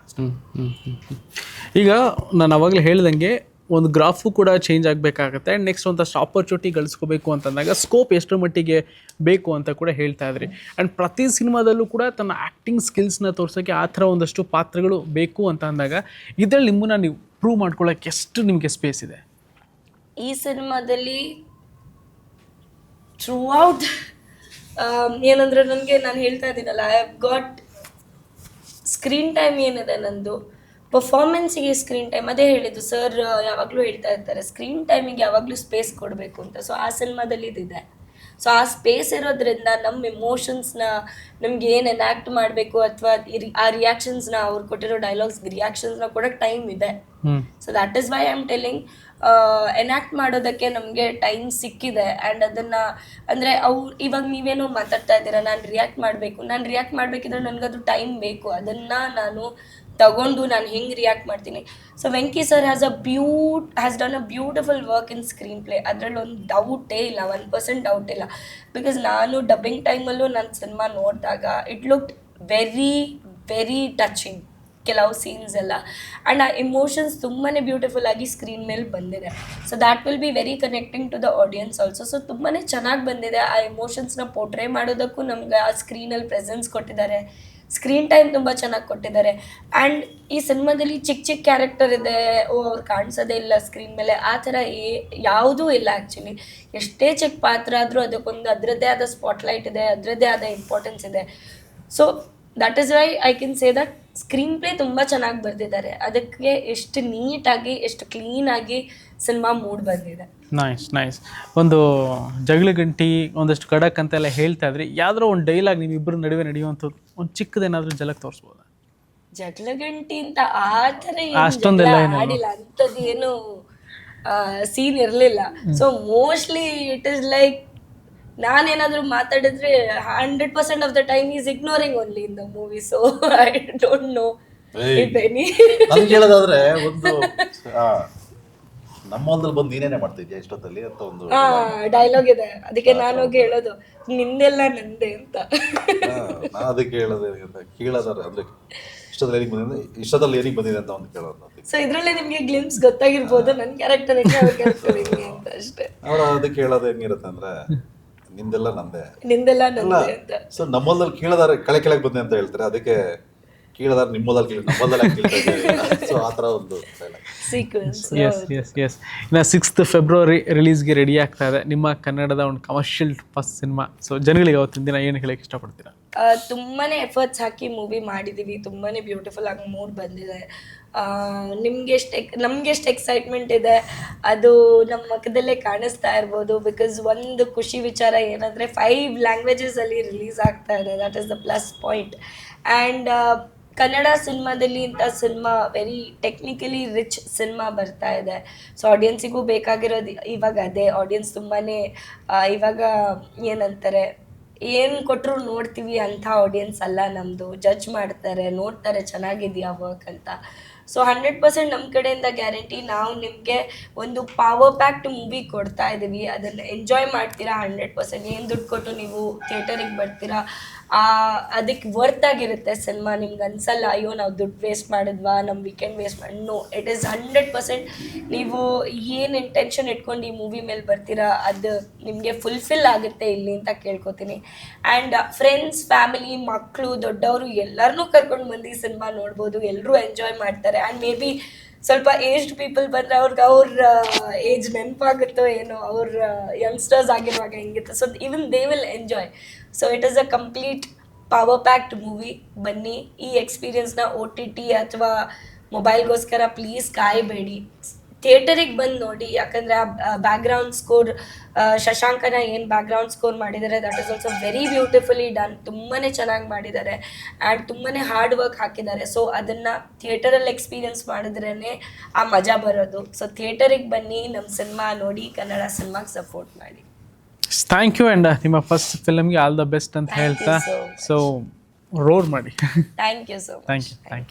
ಈಗ ನಾನು ಅವಾಗಲೇ ಹೇಳ್ದಂಗೆ ಒಂದು ಗ್ರಾಫು ಕೂಡ ಚೇಂಜ್ ಆಗಬೇಕಾಗತ್ತೆ. ಆ್ಯಂಡ್ ನೆಕ್ಸ್ಟ್ ಒಂದಷ್ಟು ಆಪರ್ಚುನಿಟಿ ಗಳಿಸ್ಕೋಬೇಕು ಅಂತಂದಾಗ ಸ್ಕೋಪ್ ಎಷ್ಟರ ಮಟ್ಟಿಗೆ ಬೇಕು ಅಂತ ಕೂಡ ಹೇಳ್ತಾ ಇದ್ರಿ. ಆ್ಯಂಡ್ ಪ್ರತಿ ಸಿನಿಮಾದಲ್ಲೂ ಕೂಡ ತನ್ನ ಆ್ಯಕ್ಟಿಂಗ್ ಸ್ಕಿಲ್ಸ್ನ ತೋರ್ಸೋಕ್ಕೆ ಆ ಥರ ಒಂದಷ್ಟು ಪಾತ್ರಗಳು ಬೇಕು ಅಂತ ಅಂದಾಗ ಇದರಲ್ಲಿ ನಿಮ್ಮನ್ನ ನೀವು ಪ್ರೂವ್ ಮಾಡ್ಕೊಳ್ಳೋಕೆ ಎಷ್ಟು ನಿಮಗೆ ಸ್ಪೇಸ್ ಇದೆ? ಈ ಸಿನಿಮಾದಲ್ಲಿ ಥ್ರೂ ಔಟ್ ಏನಂದ್ರೆ ನನಗೆ ನಾನು ಹೇಳ್ತಾ ಇದ್ದೀನಲ್ಲ I have got screen time ಏನಿದೆ ನಂದು. ಪರ್ಫಾರ್ಮೆನ್ಸಿಗೆ ಸ್ಕ್ರೀನ್ ಟೈಮ್ ಅದೇ ಹೇಳಿದ್ದು ಸರ್ ಯಾವಾಗಲೂ ಹೇಳ್ತಾ ಇರ್ತಾರೆ ಸ್ಕ್ರೀನ್ ಟೈಮಿಗೆ ಯಾವಾಗಲೂ ಸ್ಪೇಸ್ ಕೊಡಬೇಕು ಅಂತ. ಸೊ ಆ ಸಿನಿಮಾದಲ್ಲಿ ಇದಿದೆ. ಸೊ ಆ ಸ್ಪೇಸ್ ಇರೋದ್ರಿಂದ ನಮ್ಮ ಎಮೋಷನ್ಸ್ನ ನಮ್ಗೆ ಏನು ಎನ್ಯಾಕ್ಟ್ ಮಾಡಬೇಕು ಅಥವಾ ಆ ರಿಯಾಕ್ಷನ್ಸ್ನ ಅವ್ರು ಕೊಟ್ಟಿರೋ ಡೈಲಾಗ್ಸ್ ರಿಯಾಕ್ಷನ್ಸ್ನ ಕೊಡೋಕೆ ಟೈಮ್ ಇದೆ. So that is why I am telling enact ಮಾಡೋದಕ್ಕೆ ನಮಗೆ ಟೈಮ್ ಸಿಕ್ಕಿದೆ. ಆ್ಯಂಡ್ ಅದನ್ನು ಅಂದರೆ ಅವ್ರು ಇವಾಗ ನೀವೇನೋ ಮಾತಾಡ್ತಾ ಇದ್ದೀರಾ ನಾನು ರಿಯಾಕ್ಟ್ ಮಾಡಬೇಕು. ನಾನು ರಿಯಾಕ್ಟ್ ಮಾಡಬೇಕಿದ್ರೆ ನನಗದು ಟೈಮ್ ಬೇಕು. ಅದನ್ನು ನಾನು ತಗೊಂಡು ನಾನು ಹೆಂಗೆ ರಿಯಾಕ್ಟ್ ಮಾಡ್ತೀನಿ. So Venki sir has a beaut has done a beautiful work in screenplay ಅದರಲ್ಲಿ ಒಂದು ಡೌಟೇ ಇಲ್ಲ ಒನ್ ಪರ್ಸೆಂಟ್ ಡೌಟ್ ಇಲ್ಲ. ಬಿಕಾಸ್ ನಾನು ಡಬ್ಬಿಂಗ್ ಟೈಮಲ್ಲೂ ನನ್ನ ಸಿನಿಮಾ ನೋಡಿದಾಗ it look very very touching ಕೆಲವು ಸೀನ್ಸ್ ಎಲ್ಲ. ಆ್ಯಂಡ್ ಆ ಎಮೋಷನ್ಸ್ ತುಂಬಾ ಬ್ಯೂಟಿಫುಲ್ ಆಗಿ ಸ್ಕ್ರೀನ್ ಮೇಲೆ ಬಂದಿದೆ. So that will be very connecting to the audience also so ತುಂಬಾ ಚೆನ್ನಾಗಿ ಬಂದಿದೆ. ಆ ಎಮೋಷನ್ಸ್ನ ಪೋರ್ಟ್ರೇ ಮಾಡೋದಕ್ಕೂ ನಮ್ಗೆ ಆ ಸ್ಕ್ರೀನಲ್ಲಿ ಪ್ರೆಸೆನ್ಸ್ ಕೊಟ್ಟಿದ್ದಾರೆ. ಸ್ಕ್ರೀನ್ ಟೈಮ್ ತುಂಬ ಚೆನ್ನಾಗಿ ಕೊಟ್ಟಿದ್ದಾರೆ. ಆ್ಯಂಡ್ ಈ ಸಿನಿಮಾದಲ್ಲಿ ಚಿಕ್ಕ ಚಿಕ್ಕ ಕ್ಯಾರೆಕ್ಟರ್ ಇದೆ. ಓ, ಅವ್ರು ಕಾಣಿಸೋದೇ ಇಲ್ಲ ಸ್ಕ್ರೀನ್ ಮೇಲೆ. ಆ ಥರ ಏ, ಯಾವುದೂ ಇಲ್ಲ ಆ್ಯಕ್ಚುಲಿ ಎಷ್ಟೇ ಚಿಕ್ಕ ಪಾತ್ರ ಆದರೂ ಅದಕ್ಕೊಂದು ಅದರದ್ದೇ ಆದ ಸ್ಪಾಟ್ಲೈಟ್ ಇದೆ, ಅದರದ್ದೇ ಆದ ಇಂಪಾರ್ಟೆನ್ಸ್ ಇದೆ. So that is why I can say that screenplay ತುಂಬ ಚೆನ್ನಾಗಿ ಬರೆದಿದ್ದಾರೆ. ಅದಕ್ಕೆ ಎಷ್ಟು ನೀಟಾಗಿ ಎಷ್ಟು ಕ್ಲೀನಾಗಿ ಸಿನಿಮಾ ಮೂಡ್ ಬಂದಿದೆ. ನೈಸ್ ನೈಸ್ ಒಂದು ಜಗಳ ಗಂಟಿ ಒಂದಷ್ಟು ಖಡಕ್ ಅಂತೆಲ್ಲ ಹೇಳ್ತಾ ಇದ್ರಿ ಯಾವ್ದಾರ ಒಂದು ಡೈಲಾಗ್ ನಿಮ್ಮಿಬ್ಬರ ನಡುವೆ ನಡೆಯುವಂಥದ್ದು ಒಂದು ಚಿಕ್ಕದೇನಾದ್ರೂ ಜಲಕ್ ತೋರಿಸ್ಬೋದಾ? ಜಗಳ ಗಂಟಿ ಅಂತ ಆ ಥರ ಅಷ್ಟೊಂದೆಲ್ಲ. ಆಡಿಲ್ಲ ಅಂಥದ್ದು ಏನು ಸೀನ್ ಇರಲಿಲ್ಲ. So mostly it is like ನಾನೇನಾದ್ರೂ ಮಾತಾಡಿದ್ರೆ hundred percent of the time is ignoring only in the movie so I don't know ನನ್ಗೆ ಹೇಳೋದಾದ್ರೆ ಒಂದು ನಮ್ಮ ಹೊಲದಲ್ಲಿ ಬಂದು ನೀನೇನೆ ಮಾಡ್ತಿದ್ಯಾ ಇಷ್ಟೊತ್ತಲ್ಲಿ ಅಂತ ಒಂದು ಡೈಲಾಗ್ ಇದೆ. ಅದಕ್ಕೆ ನಾನು ಹೋಗಿ ಹೇಳೋದು ನಿಂದೆಲ್ಲ ನಂದೆ ಅಂತ. ನಾನು ಅದಕ್ಕೆ ಹೇಳೋದು ಕೇಳೋದಾರೆ ಅಂದ್ರೆ ಇಷ್ಟದಲ್ಲಿ ಏನಿಗೆ ಬಂದಿದೆ ಇಷ್ಟದಲ್ಲಿ ಏನಿಗೆ ಬಂದಿದೆ ಅಂತ ಒಂದು ಕೇಳೋದು ಸೊ ಇದ್ರಲ್ಲಿ ನಿಮಗೆ ಗ್ಲಿಮ್ಸ್ ಗೊತ್ತಾಗಿರ್ಬೋದು. ನನ್ನ ಕ್ಯಾರೆಕ್ಟರ್ ಹೆಂಗೆ ಅಂತ ಅಷ್ಟೇ. ಅವ್ರು ಅದಕ್ಕೆ ಹೇಳೋದು ಹೆಂಗಿರುತ್ತೆ ಅಂದ್ರೆ ನಿಂದೆಲ್ಲ ನಂದೆ. ನಿಂದೆಲ್ಲ ನಂದೆ ಅಂತ. ಸೊ ನಮ್ಮಲ್ಲಿ ಕೇಳದಾರ ಕಳೆ ಕೆಳಗೆ ಬಂದೆ ಅಂತ ಹೇಳ್ತಾರೆ. ಅದಕ್ಕೆ ಕೇಳದಾರ ನಿಮ್ಮದಲ್ಲಿ ಕೇಳಿ ನಮ್ಮಲ್ಲಿ ಸೊ ಆ ಥರ ಒಂದು. ಸೀಕ್ವೆನ್ಸ್ ಎಸ್ ಎಸ್ ಎಸ್ ಇನ್ನು ಸಿಕ್ಸ್ತ್ ಫೆಬ್ರವರಿ ರಿಲೀಸ್ಗೆ ರೆಡಿ ಆಗ್ತಾ ಇದೆ. ನಿಮ್ಮ ಕನ್ನಡದ ಒಂದು ಕಮರ್ಷಿಯಲ್ ಫಸ್ಟ್ ಸಿನಿಮಾ ಸೊ ಜನಗಳಿಗೆ ಅವತ್ತಿನ ದಿನ ಏನು ಹೇಳಕ್ಕೆ ಇಷ್ಟಪಡ್ತೀರಾ? ತುಂಬಾ ತುಂಬಾನೇ ಎಫರ್ಟ್ಸ್ ಹಾಕಿ ಮೂವಿ ಮಾಡಿದ್ದೀವಿ ತುಂಬಾನೇ ಬ್ಯೂಟಿಫುಲ್ ಆಗಿ ಮೂಡ್ ಬಂದಿದೆ. ನಿಮ್ಗೆ ಎಷ್ಟು ಎಕ್ ನಮ್ಗೆ ಎಷ್ಟು ಎಕ್ಸೈಟ್ಮೆಂಟ್ ಇದೆ? ಅದು ನಮ್ಮ ಮುಖದಲ್ಲೇ ಕಾಣಿಸ್ತಾ ಇರ್ಬೋದು. ಬಿಕಾಸ್ ಒಂದು ಖುಷಿ ವಿಚಾರ ಏನಂದರೆ ಫೈವ್ ಲ್ಯಾಂಗ್ವೇಜಸಲ್ಲಿ ರಿಲೀಸ್ ಆಗ್ತಾ ಇದೆ. That is the plus point and Kannada ಸಿನಿಮಾದಲ್ಲಿ ಇಂಥ cinema very technically rich cinema ಬರ್ತಾ ಇದೆ. ಸೊ ಆಡಿಯನ್ಸಿಗೂ ಬೇಕಾಗಿರೋದು ಇವಾಗ ಅದೇ. ಆಡಿಯನ್ಸ್ ತುಂಬಾ ಇವಾಗ ಏನಂತಾರೆ, ಏನು ಕೊಟ್ಟರು ನೋಡ್ತೀವಿ ಅಂಥ ಆಡಿಯನ್ಸ್ ಅಲ್ಲ ನಮ್ಮದು ಜಡ್ಜ್ ಮಾಡ್ತಾರೆ, ನೋಡ್ತಾರೆ, ಚೆನ್ನಾಗಿದೆಯಾ ವರ್ಕ್ ಅಂತ. ಸೊ ಹಂಡ್ರೆಡ್ ಪರ್ಸೆಂಟ್ ನಮ್ಮ ಕಡೆಯಿಂದ ಗ್ಯಾರಂಟಿ ನಾವು ನಿಮಗೆ ಒಂದು ಪವರ್ ಪ್ಯಾಕ್ಟ್ ಮೂವಿ ಕೊಡ್ತಾ ಇದ್ದೀವಿ ಅದನ್ನು ಎಂಜಾಯ್ ಮಾಡ್ತೀರಾ ಹಂಡ್ರೆಡ್ ಪರ್ಸೆಂಟ್ ಏನು ದುಡ್ಡು ಕೊಟ್ಟು ನೀವು ಥಿಯೇಟರಿಗೆ ಬರ್ತೀರಾ? ಅದಕ್ಕೆ ವರ್ತ್ ಆಗಿರುತ್ತೆ ಸಿನಿಮಾ ನಿಮ್ಗೆ ಅನ್ಸಲ್ಲ, ಅಯ್ಯೋ, ನಾವು ದುಡ್ಡು ವೇಸ್ಟ್ ಮಾಡಿದ್ವಾ ನಮ್ಮ ವೀಕೆಂಡ್ ವೇಸ್ಟ್ ಮಾಡಿ no it is hundred percent ನೀವು ಏನು ಇಂಟೆನ್ಷನ್ ಇಟ್ಕೊಂಡು ಈ ಮೂವಿ ಮೇಲೆ ಬರ್ತೀರಾ, ಅದು ನಿಮಗೆ ಫುಲ್ಫಿಲ್ ಆಗುತ್ತೆ ಇಲ್ಲಿ ಅಂತ ಕೇಳ್ಕೊತೀನಿ. ಆ್ಯಂಡ್ ಫ್ರೆಂಡ್ಸ್ ಫ್ಯಾಮಿಲಿ ಮಕ್ಕಳು ದೊಡ್ಡವರು ಎಲ್ಲರನ್ನೂ ಕರ್ಕೊಂಡು ಬಂದು ಸಿನಿಮಾ ನೋಡ್ಬೋದು ಎಲ್ಲರೂ ಎಂಜಾಯ್ ಮಾಡ್ತಾರೆ. ಆ್ಯಂಡ್ ಮೇ ಬಿ ಸ್ವಲ್ಪ ಏಜ್ಡ್ ಪೀಪಲ್ ಬಂದರೆ ಅವ್ರಿಗೆ ಅವ್ರ ಏಜ್ ನೆನಪಾಗುತ್ತೋ ಏನೋ, ಅವ್ರ ಯಂಗ್ಸ್ಟರ್ಸ್ ಆಗಿರುವಾಗ ಹೆಂಗಿತ್ತು. So even they will enjoy so it is a complete power packed movie ಬನ್ನಿ, ಈ ಎಕ್ಸ್ಪೀರಿಯನ್ಸ್ನ ಓ ಟಿ ಟಿ ಅಥವಾ ಮೊಬೈಲ್ಗೋಸ್ಕರ ಪ್ಲೀಸ್ ಕಾಯಬೇಡಿ. ಥಿಯೇಟರಿಗೆ ಬಂದು ನೋಡಿ, ಯಾಕಂದರೆ ಆ ಬ್ಯಾಕ್ಗ್ರೌಂಡ್ ಸ್ಕೋರ್ ಶಶಾಂಕನ ಏನು ಬ್ಯಾಕ್ಗ್ರೌಂಡ್ ಸ್ಕೋರ್ ಮಾಡಿದ್ದಾರೆ that is also very beautifully done ತುಂಬಾ ಚೆನ್ನಾಗಿ ಮಾಡಿದ್ದಾರೆ ಆ್ಯಂಡ್ ತುಂಬಾ ಹಾರ್ಡ್ ವರ್ಕ್ ಹಾಕಿದ್ದಾರೆ. ಸೊ ಅದನ್ನು ಥಿಯೇಟರಲ್ಲಿ ಎಕ್ಸ್ಪೀರಿಯನ್ಸ್ ಮಾಡಿದ್ರೇ ಆ ಮಜಾ ಬರೋದು. ಸೊ ಥಿಯೇಟರಿಗೆ ಬನ್ನಿ ನಮ್ಮ ಸಿನಿಮಾ ನೋಡಿ, ಕನ್ನಡ ಸಿನಿಮಾಗೆ ಸಪೋರ್ಟ್ ಮಾಡಿ. ಥ್ಯಾಂಕ್ ಯು ಆ್ಯಂಡ್ ನಿಮ್ಮ ಫಸ್ಟ್ ಫಿಲಮ್ಗೆ ಆಲ್ ದ ಬೆಸ್ಟ್ ಅಂತ ಹೇಳ್ತಾ. ಸೊ ರೋರ್ ಮಾಡಿ. Thank you so thank you thank you